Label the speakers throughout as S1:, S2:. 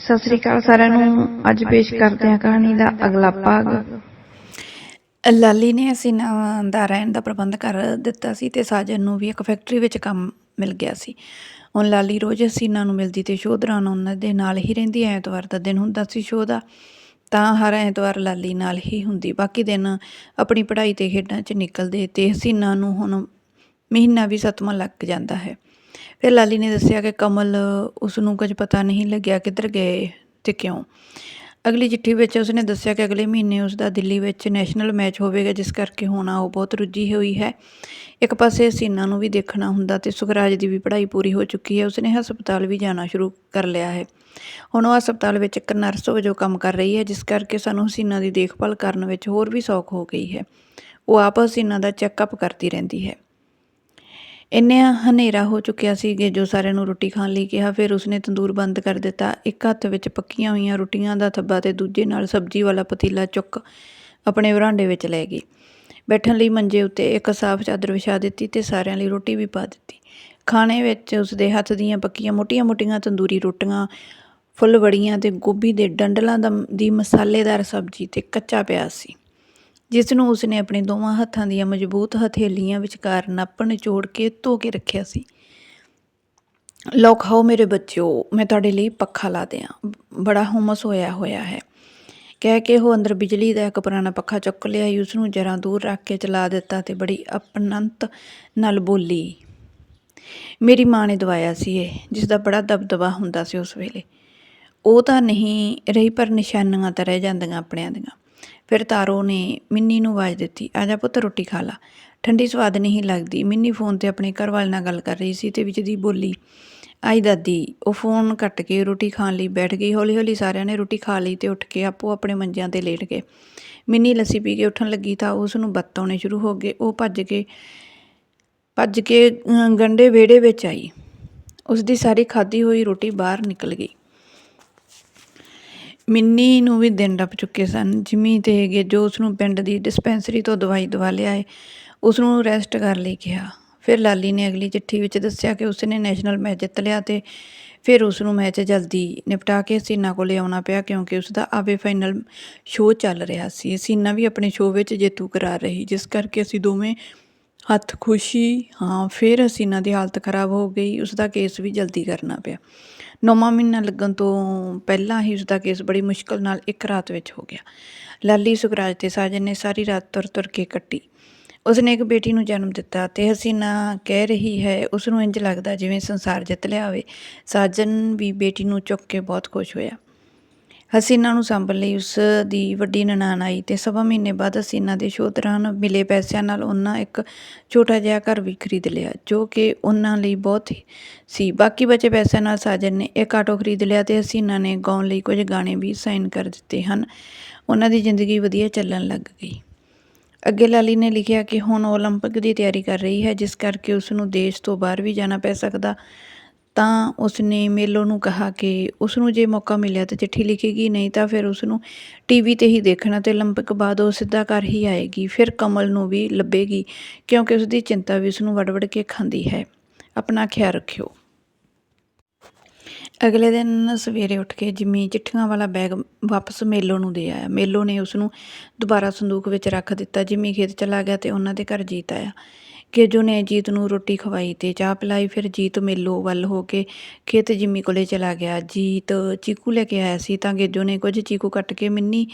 S1: ਸਤਿ ਸ੍ਰੀ ਅਕਾਲ ਸਾਰਿਆਂ ਨੂੰ। ਅੱਜ ਪੇਸ਼ ਕਰਦੇ ਹਾਂ ਕਹਾਣੀ ਦਾ ਅਗਲਾ ਭਾਗ।
S2: ਲਾਲੀ ਨੇ ਹਸੀਨਾ ਦਾ ਰਹਿਣ ਦਾ ਪ੍ਰਬੰਧ ਕਰ ਦਿੱਤਾ ਸੀ ਤੇ ਸਾਜਨ ਨੂੰ ਵੀ ਇੱਕ ਫੈਕਟਰੀ ਵਿੱਚ ਕੰਮ ਮਿਲ ਗਿਆ ਸੀ। ਹੁਣ ਲਾਲੀ ਰੋਜ਼ ਹਸੀਨਾ ਨੂੰ ਮਿਲਦੀ ਤੇ ਸ਼ੋਅ ਦੌਰਾਨ ਉਹਨਾਂ ਦੇ ਨਾਲ ਹੀ ਰਹਿੰਦੀ, ਐਤਵਾਰ ਦਾ ਦਿਨ ਹੁੰਦਾ ਸੀ ਸ਼ੋਅ ਦਾ, ਤਾਂ ਹਰ ਐਤਵਾਰ ਲਾਲੀ ਨਾਲ ਹੀ ਹੁੰਦੀ। ਬਾਕੀ ਦਿਨ ਆਪਣੀ ਪੜ੍ਹਾਈ ਤੇ ਖੇਡਾਂ 'ਚ ਨਿਕਲਦੇ ਤੇ ਹਸੀਨਾ ਨੂੰ ਹੁਣ ਮਹੀਨਾ ਵੀ ਸਤਵਾਂ ਲੱਗ ਜਾਂਦਾ ਹੈ। ਫਿਰ ਲਾਲੀ ਨੇ ਦੱਸਿਆ ਕਿ ਕਮਲ ਉਸ ਨੂੰ ਕੁਝ ਪਤਾ ਨਹੀਂ ਲੱਗਿਆ ਕਿੱਧਰ ਗਏ ਤੇ ਕਿਉਂ। ਅਗਲੀ ਚਿੱਠੀ ਵਿੱਚ ਉਸਨੇ ਦੱਸਿਆ ਕਿ ਅਗਲੇ ਮਹੀਨੇ ਉਸ ਦਾ ਦਿੱਲੀ ਵਿੱਚ ਨੈਸ਼ਨਲ ਮੈਚ ਹੋਵੇਗਾ, ਜਿਸ ਕਰਕੇ ਹੋਣਾ ਉਹ ਬਹੁਤ ਰੁੱਝੀ ਹੋਈ ਹੈ। ਇੱਕ ਪਾਸੇ ਸੀਨਾ ਨੂੰ ਵੀ ਦੇਖਣਾ ਹੁੰਦਾ ਤੇ ਸੁਖਰਾਜ ਦੀ ਵੀ ਪੜ੍ਹਾਈ ਪੂਰੀ ਹੋ ਚੁੱਕੀ ਹੈ, ਉਸਨੇ ਹਸਪਤਾਲ ਵੀ ਜਾਣਾ ਸ਼ੁਰੂ ਕਰ ਲਿਆ ਹੈ। ਹੁਣ ਉਹ ਹਸਪਤਾਲ ਵਿੱਚ ਇੱਕ ਨਰਸ ਵਜੋਂ ਕੰਮ ਕਰ ਰਹੀ ਹੈ, ਜਿਸ ਕਰਕੇ ਸਾਨੂੰ ਹਸੀਨਾ ਦੀ ਦੇਖਭਾਲ ਕਰਨ ਵਿੱਚ ਹੋਰ ਵੀ ਸੌਖ ਹੋ ਗਈ ਹੈ। ਉਹ ਆਪ ਹਸੀਨਾ ਦਾ ਚੈੱਕਅਪ ਕਰਦੀ ਰਹਿੰਦੀ ਹੈ। ਇੰਨੇ ਹਨੇਰਾ ਹੋ ਚੁੱਕਿਆ ਸੀ ਕਿ ਜੋ ਸਾਰਿਆਂ ਨੂੰ ਰੋਟੀ ਖਾਣ ਲਈ ਕਿਹਾ, ਫਿਰ ਉਸਨੇ ਤੰਦੂਰ ਬੰਦ ਕਰ ਦਿੱਤਾ। ਇੱਕ ਹੱਥ ਵਿੱਚ ਪੱਕੀਆਂ ਹੋਈਆਂ ਰੋਟੀਆਂ ਦਾ ਥੱਬਾ ਤੇ ਦੂਜੇ ਨਾਲ ਸਬਜ਼ੀ ਵਾਲਾ ਪਤੀਲਾ ਚੁੱਕ ਆਪਣੇ ਵਰਾਂਡੇ ਵਿੱਚ ਲੈ ਗਈ। ਬੈਠਣ ਲਈ ਮੰਜੇ ਉੱਤੇ ਇੱਕ ਸਾਫ਼ ਚਾਦਰ ਵਿਛਾ ਦਿੱਤੀ ਤੇ ਸਾਰਿਆਂ ਲਈ ਰੋਟੀ ਵੀ ਪਾ ਦਿੱਤੀ। ਖਾਣੇ ਵਿੱਚ ਉਸਦੇ ਹੱਥ ਦੀਆਂ ਪੱਕੀਆਂ ਮੋਟੀਆਂ-ਮੋਟੀਆਂ ਤੰਦੂਰੀ ਰੋਟੀਆਂ ਫੁੱਲ ਵੜੀਆਂ ਤੇ ਗੋਭੀ ਦੇ ਡੰਡਲਾਂ ਦਾ ਦੀ ਮਸਾਲੇਦਾਰ ਸਬਜ਼ੀ ਤੇ ਕੱਚਾ ਪਿਆਜ਼ ਸੀ। ਜਿਸ ਨੂੰ ਉਸਨੇ ਆਪਣੇ ਦੋਵਾਂ ਹੱਥਾਂ ਦੀਆਂ ਮਜ਼ਬੂਤ ਹਥੇਲੀਆਂ ਵਿਚਕਾਰ ਨੱਪ ਜੋੜ ਕੇ, ਧੋ ਕੇ ਰੱਖਿਆ ਸੀ। ਲਓ, ਖਾਓ ਮੇਰੇ ਬੱਚਿਓ, ਮੈਂ ਤੁਹਾਡੇ ਲਈ ਪੱਖਾ ਲਾ ਦਿਆਂ। ਬੜਾ ਹੁਮਸ ਹੋਇਆ ਹੋਇਆ ਹੈ। ਕਹਿ ਕੇ ਉਹ ਅੰਦਰ ਬਿਜਲੀ ਦਾ ਇੱਕ ਪੁਰਾਣਾ ਪੱਖਾ ਚੁੱਕ ਲਿਆ ਉਸ ਨੂੰ ਜਰਾ ਦੂਰ ਰੱਖ ਕੇ ਚਲਾ ਦਿੱਤਾ ਤੇ ਬੜੀ ਅਪਨੰਤ ਨਾਲ ਬੋਲੀ, ਮੇਰੀ ਮਾਂ ਨੇ ਦਵਾਇਆ ਸੀ ਇਹ ਜਿਸ ਦਾ ਬੜਾ ਦਬਦਬਾ ਹੁੰਦਾ ਸੀ ਉਸ ਵੇਲੇ। ਉਹ ਤਾਂ ਨਹੀਂ ਰਹੀ, ਪਰ ਨਿਸ਼ਾਨੀਆਂ ਤਾਂ ਰਹਿ ਜਾਂਦੀਆਂ ਆਪਣਿਆਂ ਦੀਆਂ। ਫਿਰ ਤਾਰੋ ਨੇ ਮਿੰਨੀ ਨੂੰ ਆਵਾਜ਼ ਦਿੱਤੀ ਆ ਪੁੱਤ ਰੋਟੀ ਖਾ ਲਾ। ਠੰਡੀ ਸਵਾਦ ਨਹੀਂ ਲੱਗਦੀ। ਮਿੰਨੀ ਫੋਨ ਤੇ ਆਪਣੇ ਘਰ ਵਾਲੇ ਨਾਲ ਗੱਲ ਕਰ ਰਹੀ ਸੀ ਤੇ ਵਿੱਚ ਦੀ ਬੋਲੀ ਆਈ ਦਾਦੀ ਉਹ ਫੋਨ ਕੱਟ ਕੇ ਰੋਟੀ ਖਾਣ ਲਈ ਬੈਠ ਗਈ। ਹੌਲੀ ਹੌਲੀ ਸਾਰਿਆਂ ਨੇ ਰੋਟੀ ਖਾ ਲਈ ਤੇ ਉੱਠ ਕੇ ਆਪੋ ਆਪਣੇ ਮੰਜਿਆਂ ਤੇ ਲੇਟ ਗਏ। ਮਿੰਨੀ ਲੱਸੀ ਪੀ ਕੇ ਉੱਠਣ ਲੱਗੀ ਤਾਂ ਉਸ ਨੂੰ ਬੱਤ ਆਉਣੇ ਸ਼ੁਰੂ ਹੋ ਗਏ। ਉਹ ਭੱਜ ਕੇ ਭੱਜ ਕੇ ਅ, ਗੰਡੇ ਵਿਹੜੇ ਵਿੱਚ ਆਈ। ਉਸ ਦੀ ਸਾਰੀ ਖਾਧੀ ਹੋਈ ਰੋਟੀ ਬਾਹਰ ਨਿਕਲ ਗਈ। ਮਿੰਨੀ ਨੂੰ ਵੀ ਦਿਨ ਟੱਪ ਚੁੱਕੇ ਸਨ। ਜਿਮੀ ਤੇ ਹੈਗੇ ਜੋ ਉਸ ਨੂੰ ਪਿੰਡ ਦੀ ਡਿਸਪੈਂਸਰੀ ਤੋਂ ਦਵਾਈ ਦਵਾ ਲਿਆਏ ਉਸ ਨੂੰ ਰੈਸਟ ਕਰ ਲਈ ਕਿਹਾ ਫਿਰ ਲਾਲੀ ਨੇ ਅਗਲੀ ਚਿੱਠੀ ਵਿੱਚ ਦੱਸਿਆ ਕਿ ਉਸ ਨੇ ਨੈਸ਼ਨਲ ਮੈਚ ਜਿੱਤ ਲਿਆ ਤੇ ਫਿਰ ਉਸ ਨੂੰ ਮੈਚ ਜਲਦੀ ਨਿਪਟਾ ਕੇ ਸੀਨਾ ਕੋਲੇ ਆਉਣਾ ਪਿਆ ਕਿਉਂਕਿ ਉਸ ਦਾ ਆਵੇ ਫਾਈਨਲ ਸ਼ੋਅ ਚੱਲ ਰਿਹਾ ਸੀ। ਸੀਨਾ ਵੀ ਆਪਣੇ ਸ਼ੋਅ ਵਿੱਚ ਜੇਤੂ ਕਰਾਰ ਰਹੀ, ਜਿਸ ਕਰਕੇ ਅਸੀਂ ਦੋਵੇਂ ਹੱਥ ਖੁਸ਼ੀ, ਹਾਂ, ਫਿਰ ਹਸੀਨਾ ਦੀ ਹਾਲਤ ਖਰਾਬ ਹੋ ਗਈ, ਉਸ ਦਾ ਕੇਸ ਵੀ ਜਲਦੀ ਕਰਨਾ ਪਿਆ। ਨੌਵਾਂ ਮਹੀਨਾ ਲੱਗਣ ਤੋਂ ਪਹਿਲਾਂ ਹੀ ਉਸ ਦਾ ਕੇਸ ਬੜੀ ਮੁਸ਼ਕਲ ਨਾਲ ਇੱਕ ਰਾਤ ਵਿੱਚ ਹੋ ਗਿਆ। ਲਾਲੀ ਸੁਖਰਾਜ ਤੇ ਸਾਜਨ ਨੇ ਸਾਰੀ ਰਾਤ ਤੁਰ ਤੁਰ ਕੇ ਕੱਟੀ। ਉਸਨੇ ਇੱਕ ਬੇਟੀ ਨੂੰ ਜਨਮ ਦਿੱਤਾ ਤੇ ਹਸੀਨਾ ਕਹਿ ਰਹੀ ਹੈ ਉਸ ਨੂੰ ਇੰਜ ਲੱਗਦਾ ਜਿਵੇਂ ਸੰਸਾਰ ਜਿੱਤ ਲਿਆ ਹੋਵੇ। ਸਾਜਨ ਵੀ ਬੇਟੀ ਨੂੰ ਚੁੱਕ ਕੇ ਬਹੁਤ ਖੁਸ਼ ਹੋਇਆ। ਹਸੀਨਾ ਨੂੰ ਸੰਭਲ ਲਈ ਉਸ ਦੀ ਵੱਡੀ ਨਨਾਣ ਆਈ ਤੇ ਸਵਾ ਮਹੀਨੇ ਬਾਅਦ ਹਸੀਨਾ ਦੇ ਸ਼ੋਅ ਦੌਰਾਨ ਮਿਲੇ ਪੈਸਿਆਂ ਨਾਲ ਉਹਨਾਂ ਇੱਕ ਛੋਟਾ ਜਿਹਾ ਘਰ ਵੀ ਖਰੀਦ ਲਿਆ ਜੋ ਕਿ ਉਹਨਾਂ ਲਈ ਬਹੁਤ ਹੀ ਸੀ ਬਾਕੀ ਬਚੇ ਪੈਸਿਆਂ ਨਾਲ ਸਾਜਨ ਨੇ ਇੱਕ ਆਟੋ ਖਰੀਦ ਲਿਆ ਤੇ ਹਸੀਨਾ ਨੇ ਗਾਉਣ ਲਈ ਕੁਝ ਗਾਣੇ ਵੀ ਸਾਈਨ ਕਰ ਦਿੱਤੇ ਹਨ ਉਹਨਾਂ ਦੀ ਜ਼ਿੰਦਗੀ ਵਧੀਆ ਚੱਲਣ ਲੱਗ ਗਈ ਅੱਗੇ ਲਾਲੀ ਨੇ ਲਿਖਿਆ ਕਿ ਹੁਣ ਉਹ 올림픽 ਦੀ ਤਿਆਰੀ ਕਰ ਰਹੀ ਹੈ ਜਿਸ ਕਰਕੇ ਉਸ ਨੂੰ ਦੇਸ਼ ਤੋਂ ਬਾਹਰ ਵੀ ਜਾਣਾ ਪੈ ਸਕਦਾ ਤਾਂ ਉਸਨੇ ਮੇਲੋ ਨੂੰ ਕਿਹਾ ਕਿ ਉਸ ਨੂੰ ਜੇ ਮੌਕਾ ਮਿਲਿਆ ਤਾਂ ਚਿੱਠੀ ਲਿਖੇਗੀ ਨਹੀਂ ਤਾਂ ਫਿਰ ਉਸ ਨੂੰ ਟੀਵੀ ਤੇ ਹੀ ਦੇਖਣਾ ਤੇ 올림픽 ਬਾਅਦ ਉਹ ਸਿੱਧਾ ਘਰ ਹੀ ਆਏਗੀ ਫਿਰ ਕਮਲ ਨੂੰ ਵੀ ਲੱਭੇਗੀ ਕਿਉਂਕਿ ਉਸ ਦੀ ਚਿੰਤਾ ਵੀ ਉਸ ਨੂੰ ਵੜ-ਵੜ ਕੇ ਖਾਂਦੀ ਹੈ ਆਪਣਾ ਖਿਆਲ ਰੱਖਿਓ ਅਗਲੇ ਦਿਨ ਸਵੇਰੇ ਉੱਠ ਕੇ ਜਿਮੀ ਚਿੱਠੀਆਂ ਵਾਲਾ ਬੈਗ ਵਾਪਸ ਮੇਲੋ ਨੂੰ ਦੇ ਆਇਆ ਮੇਲੋ ਨੇ ਉਸ ਨੂੰ ਦੁਬਾਰਾ ਸੰਦੂਕ ਵਿੱਚ ਰੱਖ ਦਿੱਤਾ ਜਿਮੀ ਖੇਤ ਚਲਾ ਗਿਆ ਤੇ ਉਹਨਾਂ ਦੇ ਘਰ ਜੀਤ ਆਇਆ ਗੇਜੋ ਨੇ ਜੀਤ ਨੂੰ ਰੋਟੀ ਖਵਾਈ ਤੇ ਚਾਹ ਪਿਲਾਈ, ਫਿਰ ਜੀਤ ਮੇਲੋ ਵੱਲ ਹੋ ਕੇ ਖੇਤ ਜਿੰਮੀ ਕੋਲੇ ਚਲਾ ਗਿਆ। ਜੀਤ ਚੀਕੂ ਲੈ ਕੇ ਆਇਆ ਸੀ ਤਾਂ ਗੇਜੋ ਨੇ ਕੁਝ ਚੀਕੂ ਕੱਟ ਕੇ ਮਿੰਨੀ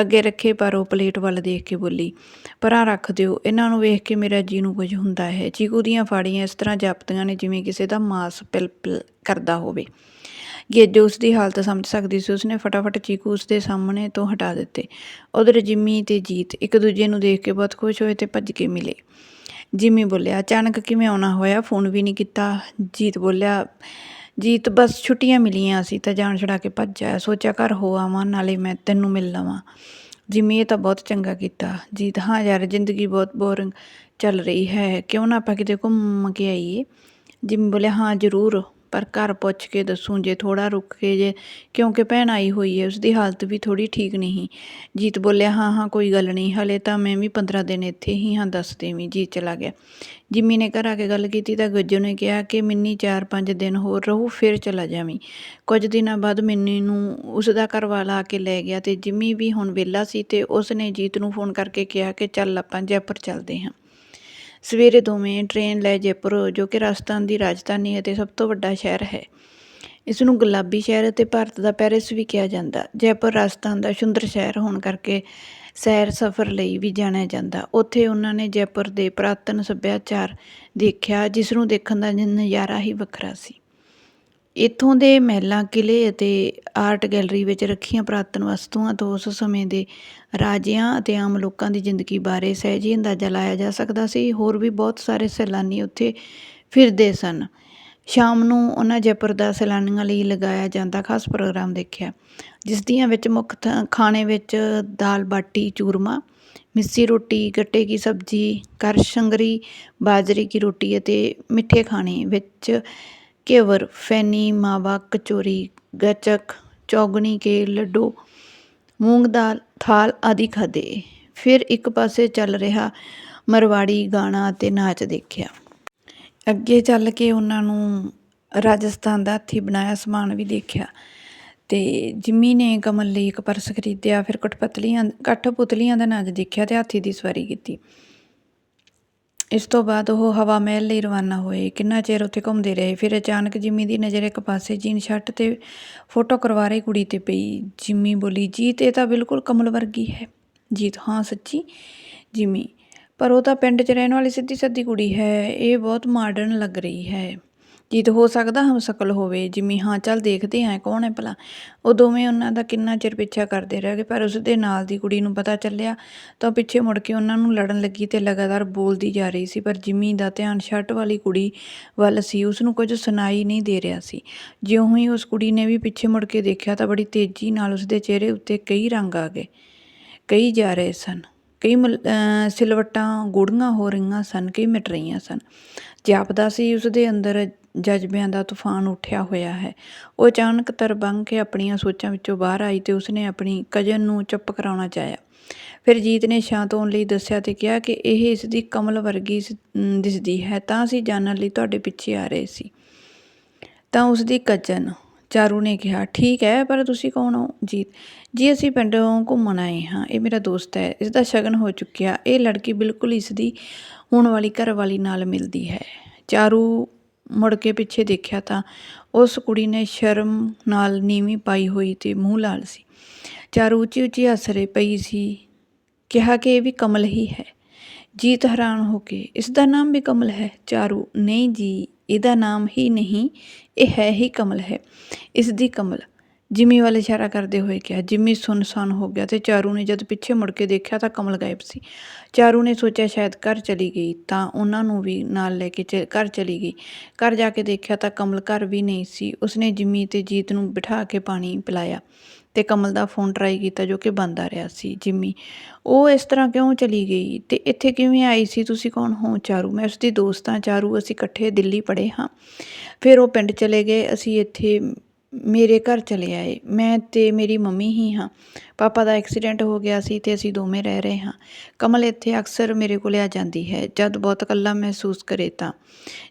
S2: ਅੱਗੇ ਰੱਖੇ ਪਰ ਉਹ ਪਲੇਟ ਵੱਲ ਦੇਖ ਕੇ ਬੋਲੀ, ਪਰਾਂ ਰੱਖ ਦਿਓ, ਇਹਨਾਂ ਨੂੰ ਵੇਖ ਕੇ ਮੇਰਾ ਜੀ ਨੂੰ ਕੁਝ ਹੁੰਦਾ ਹੈ। ਚੀਕੂ ਦੀਆਂ ਫਾੜੀਆਂ ਇਸ ਤਰ੍ਹਾਂ ਜਾਪਦੀਆਂ ਨੇ ਜਿਵੇਂ ਕਿਸੇ ਦਾ ਮਾਸ ਪਿਲ ਪਿਲ ਕਰਦਾ ਹੋਵੇ। ਗੇਜੋ ਉਸ ਦੀ ਹਾਲਤ ਸਮਝ ਸਕਦੀ ਸੀ। ਉਸਨੇ ਫਟਾਫਟ ਚੀਕੂ ਉਸ ਦੇ ਸਾਹਮਣੇ ਤੋਂ ਹਟਾ ਦਿੱਤੇ। ਉਧਰ ਜਿੰਮੀ ਤੇ ਜੀਤ ਇੱਕ ਦੂਜੇ ਨੂੰ ਦੇਖ ਕੇ ਬਹੁਤ ਖੁਸ਼ ਹੋਏ ਤੇ ਭੱਜ ਕੇ ਮਿਲੇ। ਜਿਮੀ ਬੋਲਿਆ, ਅਚਾਨਕ ਕਿਵੇਂ ਆਉਣਾ ਹੋਇਆ? ਫੋਨ ਵੀ ਨਹੀਂ ਕੀਤਾ। ਜੀਤ ਬੋਲਿਆ, ਜੀਤ, ਬਸ ਛੁੱਟੀਆਂ ਮਿਲੀਆਂ ਸੀ, ਤਾਂ ਜਾਣ ਛੜਾ ਕੇ ਭੱਜ ਆਇਆ। ਸੋਚਿਆ ਘਰ ਹੋ ਆਵਾਂ, ਨਾਲੇ ਮੈਂ ਤੈਨੂੰ ਮਿਲ ਲਵਾਂ। ਜਿਮੀ, ਇਹ ਤਾਂ ਬਹੁਤ ਚੰਗਾ ਕੀਤਾ। ਜੀਤ, ਹਾਂ ਯਾਰ, ਜ਼ਿੰਦਗੀ ਬਹੁਤ ਬੋਰਿੰਗ ਚੱਲ ਰਹੀ ਹੈ। ਕਿਉਂ ਨਾ ਆਪਾਂ ਕਿਤੇ ਘੁੰਮ ਕੇ ਆਈਏ? ਜਿਮੀ ਬੋਲਿਆ, ਹਾਂ, ਜ਼ਰੂਰ। ਪਰ ਘਰ ਪੁੱਛ ਕੇ ਦੱਸੂ ਜੇ ਥੋੜ੍ਹਾ ਰੁਕ ਕੇ ਜੇ, ਕਿਉਂਕਿ ਭੈਣ ਆਈ ਹੋਈ ਹੈ, ਉਸਦੀ ਹਾਲਤ ਵੀ ਥੋੜ੍ਹੀ ਠੀਕ ਨਹੀਂ ਜੀਤ ਬੋਲਿਆ, ਹਾਂ ਹਾਂ, ਕੋਈ ਗੱਲ ਨਹੀਂ, ਹਲੇ ਤਾਂ ਮੈਂ ਵੀ 15 ਦਿਨ ਇੱਥੇ ਹੀ ਹਾਂ, ਦੱਸ ਦੇਵੀਂ, ਜੀਤ ਚਲਾ ਗਿਆ। ਜਿੰਮੀ ਨੇ ਘਰ ਆ ਕੇ ਗੱਲ ਕੀਤੀ ਤਾਂ ਗੱਜੋ ਨੇ ਕਿਹਾ ਕਿ ਮਿੰਨੀ 4-5 ਦਿਨ ਹੋਰ ਰਹੂ, ਫਿਰ ਚਲਾ ਜਾਵੀਂ। ਕੁਝ ਦਿਨਾਂ ਬਾਅਦ ਮਿੰਨੀ ਨੂੰ ਉਸ ਦਾ ਘਰ ਵਾਲਾ ਆ ਕੇ ਲੈ ਗਿਆ ਤੇ ਜਿੰਮੀ ਵੀ ਹੁਣ ਵਿਹਲਾ ਸੀ ਤੇ ਉਸ ਨੇ ਜੀਤ ਨੂੰ ਫੋਨ ਕਰਕੇ ਕਿਹਾ ਕਿ ਚੱਲ ਆਪਾਂ ਜੈਪੁਰ ਚੱਲਦੇ ਹਾਂ। ਸਵੇਰੇ ਦੋਵੇਂ ਟ੍ਰੇਨ ਲੈ ਜੈਪੁਰ, ਜੋ ਕਿ ਰਾਜਸਥਾਨ ਦੀ ਰਾਜਧਾਨੀ ਅਤੇ ਸਭ ਤੋਂ ਵੱਡਾ ਸ਼ਹਿਰ ਹੈ। ਇਸ ਨੂੰ ਗੁਲਾਬੀ ਸ਼ਹਿਰ ਅਤੇ ਭਾਰਤ ਦਾ ਪੈਰਿਸ ਵੀ ਕਿਹਾ ਜਾਂਦਾ। ਜੈਪੁਰ, ਰਾਜਸਥਾਨ ਦਾ ਸੁੰਦਰ ਸ਼ਹਿਰ ਹੋਣ ਕਰਕੇ ਸੈਰ ਸਫ਼ਰ ਲਈ ਵੀ ਜਾਣਿਆ ਜਾਂਦਾ। ਉੱਥੇ ਉਹਨਾਂ ਨੇ ਜੈਪੁਰ ਦੇ ਪੁਰਾਤਨ ਸੱਭਿਆਚਾਰ ਦੇਖਿਆ, ਜਿਸ ਨੂੰ ਦੇਖਣ ਦਾ ਨਜ਼ਾਰਾ ਹੀ ਵੱਖਰਾ ਸੀ। ਇੱਥੋਂ ਦੇ ਮਹਿਲਾਂ, ਕਿਲ੍ਹੇ ਅਤੇ ਆਰਟ ਗੈਲਰੀ ਵਿੱਚ ਰੱਖੀਆਂ ਪੁਰਾਤਨ ਵਸਤੂਆਂ ਤੋਂ ਉਸ ਸਮੇਂ ਦੇ ਰਾਜਿਆਂ ਅਤੇ ਆਮ ਲੋਕਾਂ ਦੀ ਜ਼ਿੰਦਗੀ ਬਾਰੇ ਸਹਿਜ ਹੀ ਅੰਦਾਜ਼ਾ ਲਾਇਆ ਜਾ ਸਕਦਾ ਸੀ। ਹੋਰ ਵੀ ਬਹੁਤ ਸਾਰੇ ਸੈਲਾਨੀ ਉੱਥੇ ਫਿਰਦੇ ਸਨ। ਸ਼ਾਮ ਨੂੰ ਉਹਨਾਂ ਜੈਪੁਰ ਦਾ ਸੈਲਾਨੀਆਂ ਲਈ ਲਗਾਇਆ ਜਾਂਦਾ ਖਾਸ ਪ੍ਰੋਗਰਾਮ ਦੇਖਿਆ। ਜਿਸ ਦੀਆਂ ਵਿੱਚ ਮੁੱਖ ਖਾਣੇ ਵਿੱਚ ਦਾਲ ਬਾਟੀ, ਚੂਰਮਾ, ਮਿੱਸੀ ਰੋਟੀ, ਗੱਟੇ ਕੀ ਸਬਜ਼ੀ ਕਰਸ਼ੰਗਰੀ ਬਾਜਰੇ ਕੀ ਰੋਟੀ ਅਤੇ ਮਿੱਠੇ ਖਾਣੇ ਵਿੱਚ ਘੇਵਰ ਫੈਨੀ, ਮਾਵਾ, ਕਚੋਰੀ, ਗੱਚਕ, ਚੌਗਣੀ ਕੇ, ਲੱਡੂ, ਮੂੰਗ ਦਾਲ, ਥਾਲ ਆਦਿ ਖਾਧੇ। ਫਿਰ ਇੱਕ ਪਾਸੇ ਚੱਲ ਰਿਹਾ ਮਰਵਾੜੀ ਗਾਣਾ ਅਤੇ ਨਾਚ ਦੇਖਿਆ। ਅੱਗੇ ਚੱਲ ਕੇ ਉਹਨਾਂ ਨੂੰ ਰਾਜਸਥਾਨ ਦਾ ਹੱਥੀਂ ਬਣਾਇਆ ਸਮਾਨ ਵੀ ਦੇਖਿਆ ਤੇ ਜਿੰਮੀ ਨੇ ਕਮਲ ਲਈ ਇੱਕ ਪਰਸ ਖਰੀਦਿਆ, ਫਿਰ ਕਠਪਤਲੀਆਂ ਕਠਪੁਤਲੀਆਂ ਦਾ ਨਾਚ ਦੇਖਿਆ ਤੇ ਹਾਥੀ ਦੀ ਸਵਾਰੀ ਕੀਤੀ। ਇਸ ਤੋਂ ਬਾਅਦ ਉਹ ਹਵਾ ਮਹਿਲ ਲਈ ਰਵਾਨਾ ਹੋਏ। ਕਿੰਨਾ ਚਿਰ ਉੱਥੇ ਘੁੰਮਦੇ ਰਹੇ। ਫਿਰ ਅਚਾਨਕ ਜਿੰਮੀ ਦੀ ਨਜ਼ਰ ਇੱਕ ਪਾਸੇ ਜੀਨ ਸ਼ਰਟ ਤੇ ਫੋਟੋ ਕਰਵਾ ਰਹੀ ਕੁੜੀ ਤੇ ਪਈ। ਜਿੰਮੀ ਬੋਲੀ, ਜੀਤ, ਇਹ ਤਾਂ ਬਿਲਕੁਲ ਕਮਲ ਵਰਗੀ ਹੈ। ਜੀਤ, ਹਾਂ, ਸੱਚੀ? ਜਿੰਮੀ, ਪਰ ਉਹ ਤਾਂ ਪਿੰਡ 'ਚ ਰਹਿਣ ਵਾਲੀ ਸਿੱਧੀ ਸਾਦੀ ਕੁੜੀ ਹੈ। ਇਹ ਬਹੁਤ ਮਾਡਰਨ ਲੱਗ ਰਹੀ ਹੈ। ਜੀਤ, ਹੋ ਸਕਦਾ ਹਮਸਕਲ ਹੋਵੇ। ਜਿੰਮੀ ਹਾਂ, ਚੱਲ ਦੇਖਦੇ ਹਾਂ ਕੌਣ ਹੈ ਭਲਾ? ਉਹ ਦੋਵੇਂ ਉਹਨਾਂ ਦਾ ਕਿੰਨਾ ਚਿਰ ਪਿੱਛਾ ਕਰਦੇ ਰਹਿ ਗਏ, ਪਰ ਉਸ ਦੇ ਨਾਲ ਦੀ ਕੁੜੀ ਨੂੰ ਪਤਾ ਚੱਲਿਆ ਤਾਂ ਉਹ ਪਿੱਛੇ ਮੁੜ ਕੇ ਉਹਨਾਂ ਨੂੰ ਲੜਨ ਲੱਗੀ ਤੇ ਲਗਾਤਾਰ ਬੋਲਦੀ ਜਾ ਰਹੀ ਸੀ, ਪਰ ਜਿੰਮੀ ਦਾ ਧਿਆਨ ਸ਼ਰਟ ਵਾਲੀ ਕੁੜੀ ਵੱਲ ਸੀ ਉਸ ਨੂੰ ਕੁਝ ਸੁਣਾਈ ਨਹੀਂ ਦੇ ਰਿਹਾ ਸੀ। ਜਿਉਂ ਹੀ ਉਸ ਕੁੜੀ ਨੇ ਵੀ ਪਿੱਛੇ ਮੁੜ ਕੇ ਦੇਖਿਆ ਤਾਂ ਬੜੀ ਤੇਜ਼ੀ ਨਾਲ ਉਸ ਦੇ ਚਿਹਰੇ ਉੱਤੇ ਕਈ ਰੰਗ ਆ ਗਏ, ਕਈ ਜਾ ਰਹੇ ਸਨ, ਕਈ ਮਲ- ਸਿਲਵਟਾਂ, ਗੂੜੀਆਂ ਹੋ ਰਹੀਆਂ ਸਨ, ਕਈ ਮਿਟ ਰਹੀਆਂ ਸਨ। ਜਾਪਦਾ ਸੀ ਉਸ ਦੇ ਅੰਦਰ ਜਜ਼ਬਿਆਂ ਦਾ ਤੂਫਾਨ ਉੱਠਿਆ ਹੋਇਆ ਹੈ। ਉਹ ਅਚਾਨਕ ਤਰਬੰਗ ਕੇ ਆਪਣੀਆਂ ਸੋਚਾਂ ਵਿੱਚੋਂ ਬਾਹਰ ਆਈ ਤੇ ਉਸਨੇ ਆਪਣੀ ਕਜ਼ਨ ਨੂੰ ਚੁੱਪ ਕਰਾਉਣਾ ਚਾਹਿਆ। ਫਿਰ ਜੀਤ ਨੇ ਸ਼ਾਂਤ ਹੋਣ ਲਈ ਦੱਸਿਆ ਤੇ ਕਿਹਾ ਕਿ ਇਹ ਇਸ ਦੀ ਕਮਲ ਵਰਗੀ ਦਿਸਦੀ ਹੈ, ਤਾਂ ਅਸੀਂ ਜਾਣਨ ਲਈ ਤੁਹਾਡੇ ਪਿੱਛੇ ਆ ਰਹੇ ਸੀ। ਤਾਂ ਉਸ ਦੀ ਕਜ਼ਨ ਚਾਰੂ ਨੇ ਕਿਹਾ, ਠੀਕ ਹੈ, ਪਰ ਤੁਸੀਂ ਕੌਣ ਹੋ? ਜੀਤ, ਜੀ, ਅਸੀਂ ਪਿੰਡੋਂ ਘੁੰਮਣ ਆਏ ਹਾਂ। ਇਹ ਮੇਰਾ ਦੋਸਤ ਹੈ। ਇਸ ਦਾ ਸ਼ਗਨ ਹੋ ਚੁੱਕਿਆ। ਇਹ ਲੜਕੀ ਬਿਲਕੁਲ ਇਸ ਦੀ ਹੁਣ ਵਾਲੀ ਘਰ ਵਾਲੀ ਨਾਲ ਮਿਲਦੀ ਹੈ। ਚਾਰੂ ਮੁੜ ਕੇ ਪਿੱਛੇ ਦੇਖਿਆ ਤਾਂ ਉਸ ਕੁੜੀ ਨੇ ਸ਼ਰਮ ਨਾਲ ਨੀਵੀਂ ਪਾਈ ਹੋਈ ਤੇ ਮੂੰਹ ਲਾਲ ਸੀ। ਚਾਰੂ ਉੱਚੀ ਉੱਚੀ ਹੱਸ ਪਈ ਸੀ। ਕਿਹਾ ਕਿ ਇਹ ਵੀ ਕਮਲ ਹੀ ਹੈ। ਜੀਤ ਹੈਰਾਨ ਹੋ ਕੇ ਇਸ ਦਾ ਨਾਮ ਵੀ ਕਮਲ ਹੈ? ਚਾਰੂ, ਨਹੀਂ ਜੀ, ਇਹਦਾ ਨਾਮ ਹੀ ਨਹੀਂ, ਇਹ ਹੈ ਹੀ ਕਮਲ ਹੈ। ਇਸ ਦੀ ਕਮਲ। ਜਿਮੀ ਵੱਲ ਇਸ਼ਾਰਾ ਕਰਦੇ ਹੋਏ ਕਿਹਾ, ਜਿਮੀ ਸੁੰਨਸਾਨ ਹੋ ਗਿਆ ਤੇ ਚਾਰੂ ਨੇ ਜਦ ਪਿੱਛੇ ਮੁੜ ਕੇ ਦੇਖਿਆ ਤਾਂ ਕਮਲ ਗਾਇਬ ਸੀ। ਚਾਰੂ ਨੇ ਸੋਚਿਆ ਸ਼ਾਇਦ ਘਰ ਚਲੀ ਗਈ ਤਾਂ ਉਹਨਾਂ ਨੂੰ ਵੀ ਨਾਲ ਲੈ ਕੇ ਚ- ਘਰ ਚਲੀ ਗਈ। ਘਰ ਜਾ ਕੇ ਦੇਖਿਆ ਤਾਂ ਕਮਲ ਘਰ ਵੀ ਨਹੀਂ ਸੀ। ਉਸਨੇ ਜਿਮੀ ਤੇ ਜੀਤ ਨੂੰ ਬਿਠਾ ਕੇ ਪਾਣੀ ਪਿਲਾਇਆ ਤੇ ਕਮਲ ਦਾ ਫੋਨ ਟਰਾਈ ਕੀਤਾ ਜੋ ਕਿ ਬੰਦ ਆ ਰਿਹਾ ਸੀ। ਜਿੰਮੀ, ਉਹ ਇਸ ਤਰ੍ਹਾਂ ਕਿਉਂ ਚਲੀ ਗਈ? ਤੇ ਇੱਥੇ ਕਿਵੇਂ ਆਈ ਸੀ? ਤੁਸੀਂ ਕੌਣ ਹੋ? ਚਾਰੂ, ਮੈਂ ਉਸਦੀ ਦੋਸਤ ਹਾਂ। ਚਾਰੂ, ਅਸੀਂ ਇਕੱਠੇ ਦਿੱਲੀ ਪੜ੍ਹੇ ਹਾਂ। ਫਿਰ ਉਹ ਪਿੰਡ ਚਲੇ ਗਏ। ਅਸੀਂ ਇੱਥੇ ਮੇਰੇ ਘਰ ਚਲੇ ਆਏ। ਮੈਂ ਅਤੇ ਮੇਰੀ ਮੰਮੀ ਹੀ ਹਾਂ। ਪਾਪਾ ਦਾ ਐਕਸੀਡੈਂਟ ਹੋ ਗਿਆ ਸੀ ਅਤੇ ਅਸੀਂ ਦੋਵੇਂ ਰਹਿ ਰਹੇ ਹਾਂ। ਕਮਲ ਇੱਥੇ ਅਕਸਰ ਮੇਰੇ ਕੋਲ ਆ ਜਾਂਦੀ ਹੈ, ਜਦ ਬਹੁਤ ਇਕੱਲਾ ਮਹਿਸੂਸ ਕਰੇ ਤਾਂ।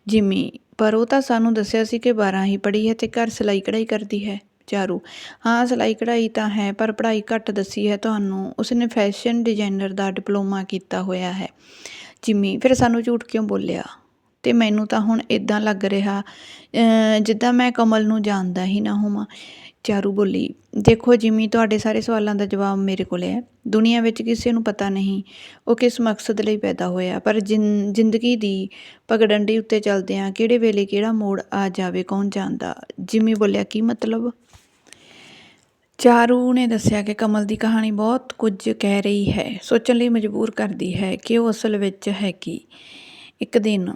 S2: ਜਿੰਮੀ, ਪਰ ਉਹ ਤਾਂ ਸਾਨੂੰ ਦੱਸਿਆ ਸੀ ਕਿ 12 ਹੀ ਪੜ੍ਹੀ ਹੈ ਤੇ ਘਰ ਸਿਲਾਈ ਕਢਾਈ ਕਰਦੀ ਹੈ, ਚਾਰੂ। ਹਾਂ, ਸਿਲਾਈ ਕਢਾਈ ਤਾਂ ਹੈ, ਪਰ ਪੜ੍ਹਾਈ ਘੱਟ ਦੱਸੀ ਹੈ ਤੁਹਾਨੂੰ। ਉਸਨੇ ਫੈਸ਼ਨ ਡਿਜ਼ਾਈਨਰ ਦਾ ਡਿਪਲੋਮਾ ਕੀਤਾ ਹੋਇਆ ਹੈ। ਜਿੰਮੀ, ਫਿਰ ਸਾਨੂੰ ਝੂਠ ਕਿਉਂ ਬੋਲਿਆ? ਤੇ ਮੈਨੂੰ ਤਾਂ ਹੁਣ ਇਦਾਂ ਲੱਗ ਰਿਹਾ ਜਿੱਦਾਂ ਮੈਂ ਕਮਲ ਨੂੰ ਜਾਣਦਾ ਹੀ ਨਾ ਹੋਵਾਂ। ਚਾਰੂ ਬੋਲੀ, ਦੇਖੋ ਜਿਮੀ, ਤੁਹਾਡੇ ਸਾਰੇ ਸਵਾਲਾਂ ਦਾ ਜਵਾਬ ਮੇਰੇ ਕੋਲ ਹੈ। ਦੁਨੀਆ ਵਿੱਚ ਕਿਸੇ ਨੂੰ ਪਤਾ ਨਹੀਂ, ਉਹ ਕਿਸ ਮਕਸਦ ਲਈ ਪੈਦਾ ਹੋਇਆ, ਪਰ ਜਿੰ- ਜ਼ਿੰਦਗੀ ਦੀ ਪਗਡੰਡੀ ਉੱਤੇ ਚੱਲਦਿਆਂ ਕਿਹੜੇ ਵੇਲੇ ਕਿਹੜਾ ਮੋੜ ਆ ਜਾਵੇ, ਕੌਣ ਜਾਣਦਾ? ਜਿਮੀ ਬੋਲਿਆ, ਕੀ ਮਤਲਬ? ਚਾਰੂ ਨੇ ਦੱਸਿਆ ਕਿ ਕਮਲ ਦੀ ਕਹਾਣੀ ਬਹੁਤ ਕੁਝ ਕਹਿ ਰਹੀ ਹੈ, ਸੋਚਣ ਲਈ ਮਜਬੂਰ ਕਰਦੀ ਹੈ ਕਿ ਉਹ ਅਸਲ ਵਿੱਚ ਹੈ ਕੀ। ਇੱਕ ਦਿਨ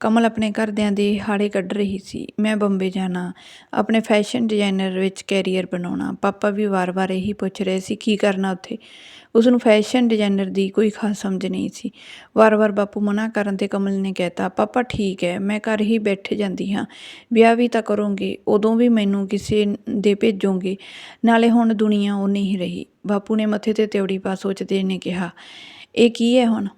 S2: ਕਮਲ ਆਪਣੇ ਘਰਦਿਆਂ ਦੇ ਹਾੜੇ ਕੱਢ ਰਹੀ ਸੀ। ਮੈਂ ਬੰਬੇ ਜਾਣਾ, ਆਪਣੇ ਫੈਸ਼ਨ ਡਿਜ਼ਾਈਨਰ ਵਿੱਚ ਕੈਰੀਅਰ ਬਣਾਉਣਾ। ਪਾਪਾ ਵੀ ਵਾਰ-ਵਾਰ ਇਹੀ ਪੁੱਛ ਰਹੇ ਸੀ, ਕੀ ਕਰਨਾ ਉੱਥੇ? ਉਸ ਨੂੰ ਫੈਸ਼ਨ ਡਿਜ਼ਾਈਨਰ ਦੀ ਕੋਈ ਖਾਸ ਸਮਝ ਨਹੀਂ ਸੀ। ਵਾਰ-ਵਾਰ ਬਾਪੂ ਮਨਾ ਕਰਨ ਤੇ ਕਮਲ ਨੇ ਕਹਿਤਾ, ਪਾਪਾ ਠੀਕ ਹੈ, ਮੈਂ ਘਰ ਹੀ ਬੈਠੇ ਜਾਂਦੀ ਹਾਂ। ਵਿਆਹ ਵੀ ਤਾਂ ਕਰੋਗੇ, ਉਦੋਂ ਵੀ ਮੈਨੂੰ ਕਿਸੇ ਦੇ ਭੇਜੋਗੇ। ਨਾਲੇ ਹੁਣ ਦੁਨੀਆ ਉਹ ਨਹੀਂ ਰਹੀ। ਬਾਪੂ ਨੇ ਮੱਥੇ ਤੇ ਤਿਉੜੀ ਪਾ ਸੋਚਦੇ ਨੇ ਕਿਹਾ, ਇਹ ਕੀ ਹੈ ਹੁਣ?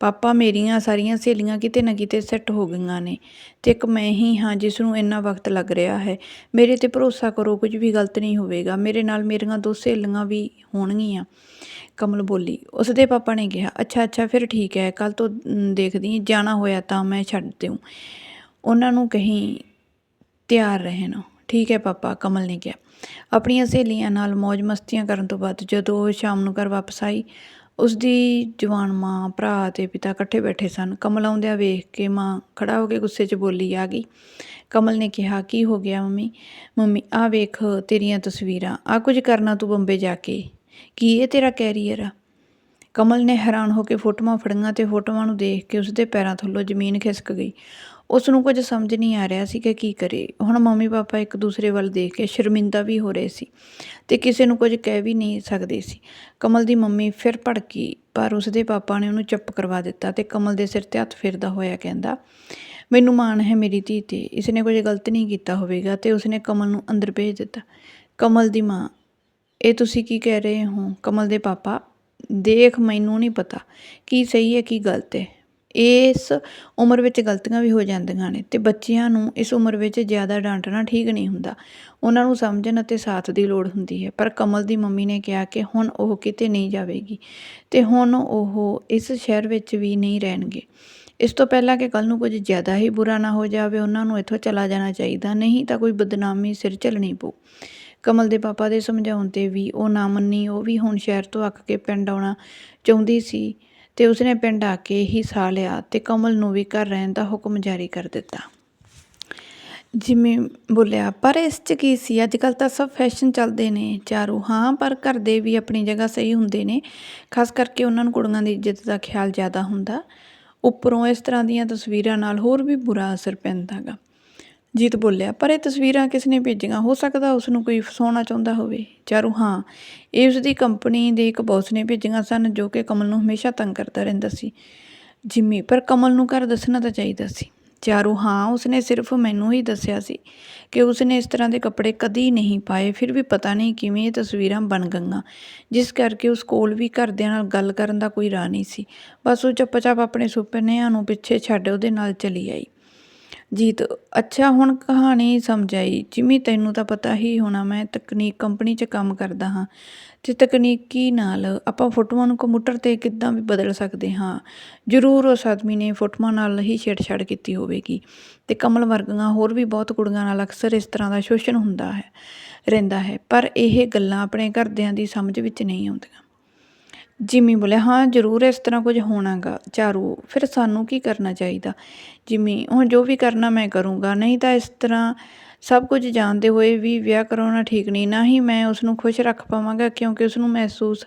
S2: ਪਾਪਾ ਮੇਰੀਆਂ ਸਾਰੀਆਂ ਸਹੇਲੀਆਂ ਕਿਤੇ ਨਾ ਕਿਤੇ ਸੈੱਟ ਹੋ ਗਈਆਂ ਨੇ ਤੇ ਇੱਕ ਮੈਂ ਹੀ ਹਾਂ ਜਿਸ ਨੂੰ ਇੰਨਾ ਵਕਤ ਲੱਗ ਰਿਹਾ ਹੈ। ਮੇਰੇ ਤੇ ਭਰੋਸਾ ਕਰੋ, ਕੁਝ ਵੀ ਗਲਤ ਨਹੀਂ ਹੋਵੇਗਾ। ਮੇਰੇ ਨਾਲ ਮੇਰੀਆਂ ਦੋ ਸਹੇਲੀਆਂ ਵੀ ਹੋਣਗੀਆਂ। ਕਮਲ ਬੋਲੀ, ਉਸਦੇ ਪਾਪਾ ਨੇ ਕਿਹਾ, ਅੱਛਾ ਅੱਛਾ, ਫਿਰ ਠੀਕ ਹੈ ਕੱਲ ਤੋਂ ਦੇਖਦੀ ਜਾਣਾ ਹੋਇਆ ਤਾਂ ਮੈਂ ਛੱਡ ਦਿਉ। ਉਹਨਾਂ ਨੂੰ ਕਹੀਂ, ਤਿਆਰ ਰਹਿਣ, ਠੀਕ ਹੈ ਪਾਪਾ, ਕਮਲ ਨੇ ਕਿਹਾ। ਆਪਣੀਆਂ ਸਹੇਲੀਆਂ ਨਾਲ ਮौज ਮਸਤੀਆਂ ਕਰਨ ਤੋਂ ਬਾਅਦ ਜਦੋਂ ਉਹ ਸ਼ਾਮ ਨੂੰ ਘਰ ਵਾਪਸ ਆਈ ਉਸਦੀ ਜਵਾਨ ਮਾਂ, ਭਰਾ ਅਤੇ ਪਿਤਾ ਇਕੱਠੇ ਬੈਠੇ ਸਨ। ਕਮਲ ਆਉਂਦਿਆਂ ਵੇਖ ਕੇ ਮਾਂ ਖੜ੍ਹਾ ਹੋ ਕੇ ਗੁੱਸੇ 'ਚ ਬੋਲੀ, ਆ ਗਈ। ਕਮਲ ਨੇ ਕਿਹਾ, ਕੀ ਹੋ ਗਿਆ ਮੰਮੀ? ਮੰਮੀ, ਆ ਵੇਖ ਤੇਰੀਆਂ ਤਸਵੀਰਾਂ। ਆ ਕੁਝ ਕਰਨਾ ਤੂੰ ਬੰਬੇ ਜਾ ਕੇ। ਕੀ ਇਹ ਤੇਰਾ ਕੈਰੀਅਰ ਆ? ਕਮਲ ਨੇ ਹੈਰਾਨ ਹੋ ਕੇ ਫੋਟੋਆਂ ਫੜੀਆਂ ਤੇ ਫੋਟੋਆਂ ਨੂੰ ਦੇਖ ਕੇ ਉਸਦੇ ਪੈਰਾਂ ਥੱਲੋਂ ਜ਼ਮੀਨ ਖਿਸਕ ਗਈ। ਉਸ ਨੂੰ ਕੁਝ ਸਮਝ ਨਹੀਂ ਆ ਰਿਹਾ ਸੀ ਕਿ ਕੀ ਕਰੇ। ਹੁਣ ਮੰਮੀ ਪਾਪਾ ਇੱਕ ਦੂਸਰੇ ਵੱਲ ਦੇਖ ਕੇ ਸ਼ਰਮਿੰਦਾ ਵੀ ਹੋ ਰਹੇ ਸੀ ਤੇ ਕਿਸੇ ਨੂੰ ਕੁਝ ਕਹਿ ਵੀ ਨਹੀਂ ਸਕਦੇ ਸੀ। ਕਮਲ ਦੀ ਮੰਮੀ ਫਿਰ ਭੜਕੀ, ਪਰ ਉਸਦੇ ਪਾਪਾ ਨੇ ਉਹਨੂੰ ਚੁੱਪ ਕਰਵਾ ਦਿੱਤਾ ਤੇ ਕਮਲ ਦੇ ਸਿਰ ਤੇ ਹੱਥ ਫੇਰਦਾ ਹੋਇਆ ਕਹਿੰਦਾ, ਮੈਨੂੰ ਮਾਣ ਹੈ ਮੇਰੀ ਧੀ ਤੇ, ਇਸਨੇ ਕੁਝ ਗਲਤ ਨਹੀਂ ਕੀਤਾ ਹੋਵੇਗਾ ਤੇ ਉਸਨੇ ਕਮਲ ਨੂੰ ਅੰਦਰ ਭੇਜ ਦਿੱਤਾ। ਕਮਲ ਦੀ ਮਾਂ, ਇਹ ਤੁਸੀਂ ਕੀ ਕਹਿ ਰਹੇ ਹੋ? ਕਮਲ ਦੇ ਪਾਪਾ, ਦੇਖ ਮੈਨੂੰ ਨਹੀਂ ਪਤਾ, ਕੀ ਸਹੀ ਹੈ, ਕੀ ਗਲਤ ਹੈ। ਇਸ ਉਮਰ ਵਿੱਚ ਗਲਤੀਆਂ ਵੀ ਹੋ ਜਾਂਦੀਆਂ ਨੇ ਤੇ ਬੱਚਿਆਂ ਨੂੰ ਇਸ ਉਮਰ ਵਿੱਚ ਜ਼ਿਆਦਾ ਡਾਂਟਣਾ ਠੀਕ ਨਹੀਂ ਹੁੰਦਾ। ਉਹਨਾਂ ਨੂੰ ਸਮਝਣ ਅਤੇ ਸਾਥ ਦੀ ਲੋੜ ਹੁੰਦੀ ਹੈ। ਪਰ ਕਮਲ ਦੀ ਮੰਮੀ ਨੇ ਕਿਹਾ ਕਿ ਹੁਣ ਉਹ ਕਿਤੇ ਨਹੀਂ ਜਾਵੇਗੀ ਤੇ ਹੁਣ ਉਹ ਇਸ ਸ਼ਹਿਰ ਵਿੱਚ ਵੀ ਨਹੀਂ ਰਹਿਣਗੇ। ਇਸ ਤੋਂ ਪਹਿਲਾਂ ਕਿ ਕੱਲ ਨੂੰ ਕੁਝ ਜ਼ਿਆਦਾ ਹੀ ਬੁਰਾ ਨਾ ਹੋ ਜਾਵੇ, ਉਹਨਾਂ ਨੂੰ ਇੱਥੋਂ ਚਲਾ ਜਾਣਾ ਚਾਹੀਦਾ, ਨਹੀਂ ਤਾਂ ਕੋਈ ਬਦਨਾਮੀ ਸਿਰ ਝੱਲਣੀ ਪਊ। ਕਮਲ ਦੇ ਪਾਪਾ ਦੇ ਸਮਝਾਉਣ ਤੇ ਵੀ ਉਹ ਨਾ ਮੰਨੀ। ਉਹ ਵੀ ਹੁਣ ਸ਼ਹਿਰ ਤੋਂ ਅੱਕ ਕੇ ਪਿੰਡ ਆਉਣਾ ਚਾਹੁੰਦੀ ਸੀ। ਤੇ ਉਸਨੇ ਪਿੰਡ ਆ ਕੇ ਹੀ ਸਾਹ ਲਿਆ ਤੇ ਕਮਲ ਨੂੰ ਵੀ ਘਰ ਰਹਿਣ ਦਾ ਹੁਕਮ ਜਾਰੀ ਕਰ ਦਿੱਤਾ। ਜਿਵੇਂ ਬੋਲਿਆ, ਪਰ ਇਸ 'ਚ ਕੀ ਸੀ? ਅੱਜ ਕੱਲ ਤਾਂ ਸਭ ਫੈਸ਼ਨ ਚੱਲਦੇ ਨੇ ਚਾਰੂ ਹਾਂ, ਪਰ ਘਰ ਦੇ ਵੀ ਆਪਣੀ ਜਗ੍ਹਾ ਸਹੀ ਹੁੰਦੇ ਨੇ, ਖਾਸ ਕਰਕੇ ਉਹਨਾਂ ਨੂੰ ਕੁੜੀਆਂ ਦੀ ਇੱਜ਼ਤ ਦਾ ਖਿਆਲ ਜ਼ਿਆਦਾ ਹੁੰਦਾ। ਉੱਪਰੋਂ ਇਸ ਤਰ੍ਹਾਂ ਦੀਆਂ ਤਸਵੀਰਾਂ ਨਾਲ ਹੋਰ ਵੀ ਬੁਰਾ ਅਸਰ ਪੈਂਦਾ ਗਾ ਜੀਤ ਬੋਲਿਆ, ਪਰ ਇਹ ਤਸਵੀਰਾਂ ਕਿਸ ਨੇ ਭੇਜੀਆਂ? ਹੋ ਸਕਦਾ ਉਸ ਨੂੰ ਕੋਈ ਫਸਾਉਣਾ ਚਾਹੁੰਦਾ ਹੋਵੇ। ਚਾਰੂ ਹਾਂ। ਇਹ ਉਸ ਦੀ ਕੰਪਨੀ ਦੇ ਇੱਕ ਬੌਸ ਨੇ ਭੇਜੀਆਂ ਸਨ, ਜੋ ਕਿ ਕਮਲ ਨੂੰ ਹਮੇਸ਼ਾ ਤੰਗ ਕਰਦਾ ਰਹਿੰਦਾ ਸੀ। ਜਿੰਮੀ, ਪਰ ਕਮਲ ਨੂੰ ਘਰ ਦੱਸਣਾ ਤਾਂ ਚਾਹੀਦਾ ਸੀ। ਚਾਰੂ ਹਾਂ, ਉਸਨੇ ਸਿਰਫ ਮੈਨੂੰ ਹੀ ਦੱਸਿਆ ਸੀ ਕਿ ਉਸਨੇ ਇਸ ਤਰ੍ਹਾਂ ਦੇ ਕੱਪੜੇ ਕਦੀ ਨਹੀਂ ਪਾਏ, ਫਿਰ ਵੀ ਪਤਾ ਨਹੀਂ ਕਿਵੇਂ ਇਹ ਤਸਵੀਰਾਂ ਬਣ ਗਈਆਂ, ਜਿਸ ਕਰਕੇ ਉਸ ਕੋਲ ਵੀ ਘਰਦਿਆਂ ਨਾਲ ਗੱਲ ਕਰਨ ਦਾ ਕੋਈ ਰਾਹ ਨਹੀਂ ਸੀ। ਬਸ ਉਹ ਚੁੱਪ-ਚਾਪ ਆਪਣੇ ਸੁਪਨਿਆਂ ਨੂੰ ਪਿੱਛੇ ਛੱਡ ਉਹਦੇ ਨਾਲ ਚਲੀ ਆਈ। ਜੀਤ, ਅੱਛਾ, ਹੁਣ ਕਹਾਣੀ ਸਮਝ ਆਈ ਜਿਵੇਂ ਤੈਨੂੰ ਤਾਂ ਪਤਾ ਹੀ ਹੋਣਾ, ਮੈਂ ਤਕਨੀਕ ਕੰਪਨੀ 'ਚ ਕੰਮ ਕਰਦਾ ਹਾਂ। ਤੇ ਤਕਨੀਕੀ ਨਾਲ ਆਪਾਂ ਫੋਟੋਆਂ ਨੂੰ ਕੰਪਿਊਟਰ ਤੇ ਕਿੱਦਾਂ ਵੀ ਬਦਲ ਸਕਦੇ ਹਾਂ, ਜ਼ਰੂਰ ਉਸ ਆਦਮੀ ਨੇ ਫੋਟੋਆਂ ਨਾਲ ਹੀ ਛੇੜਛਾੜ ਕੀਤੀ ਹੋਵੇਗੀ। ਤੇ ਕਮਲ ਵਰਗੀਆਂ ਹੋਰ ਵੀ ਬਹੁਤ ਕੁੜੀਆਂ ਨਾਲ ਅਕਸਰ ਇਸ ਤਰ੍ਹਾਂ ਦਾ ਸ਼ੋਸ਼ਣ ਹੁੰਦਾ ਹੈ, ਰਹਿੰਦਾ ਹੈ। ਪਰ ਇਹ ਗੱਲਾਂ ਆਪਣੇ ਘਰਦਿਆਂ ਦੀ ਸਮਝ ਵਿੱਚ ਨਹੀਂ ਆਉਂਦੀਆਂ। ਜਿਮੀ ਬੋਲਿਆ, ਹਾਂ, ਜ਼ਰੂਰ ਇਸ ਤਰ੍ਹਾਂ ਕੁਝ ਹੋਣਾਗਾ। ਚਾਰੂ ਫਿਰ ਸਾਨੂੰ ਕੀ ਕਰਨਾ ਚਾਹੀਦਾ? ਜਿਮੀ, ਹੁਣ ਜੋ ਵੀ ਕਰਨਾ ਮੈਂ ਕਰੂੰਗਾ, ਨਹੀਂ ਤਾਂ ਇਸ ਤਰ੍ਹਾਂ ਸਭ ਕੁਝ ਜਾਣਦੇ ਹੋਏ ਵੀ ਵਿਆਹ ਕਰਾਉਣਾ ਠੀਕ ਨਹੀਂ, ਨਾ ਹੀ ਮੈਂ ਉਸ ਨੂੰ ਖੁਸ਼ ਰੱਖ ਪਾਵਾਂਗਾ, ਕਿਉਂਕਿ ਉਸ ਨੂੰ ਮਹਿਸੂਸ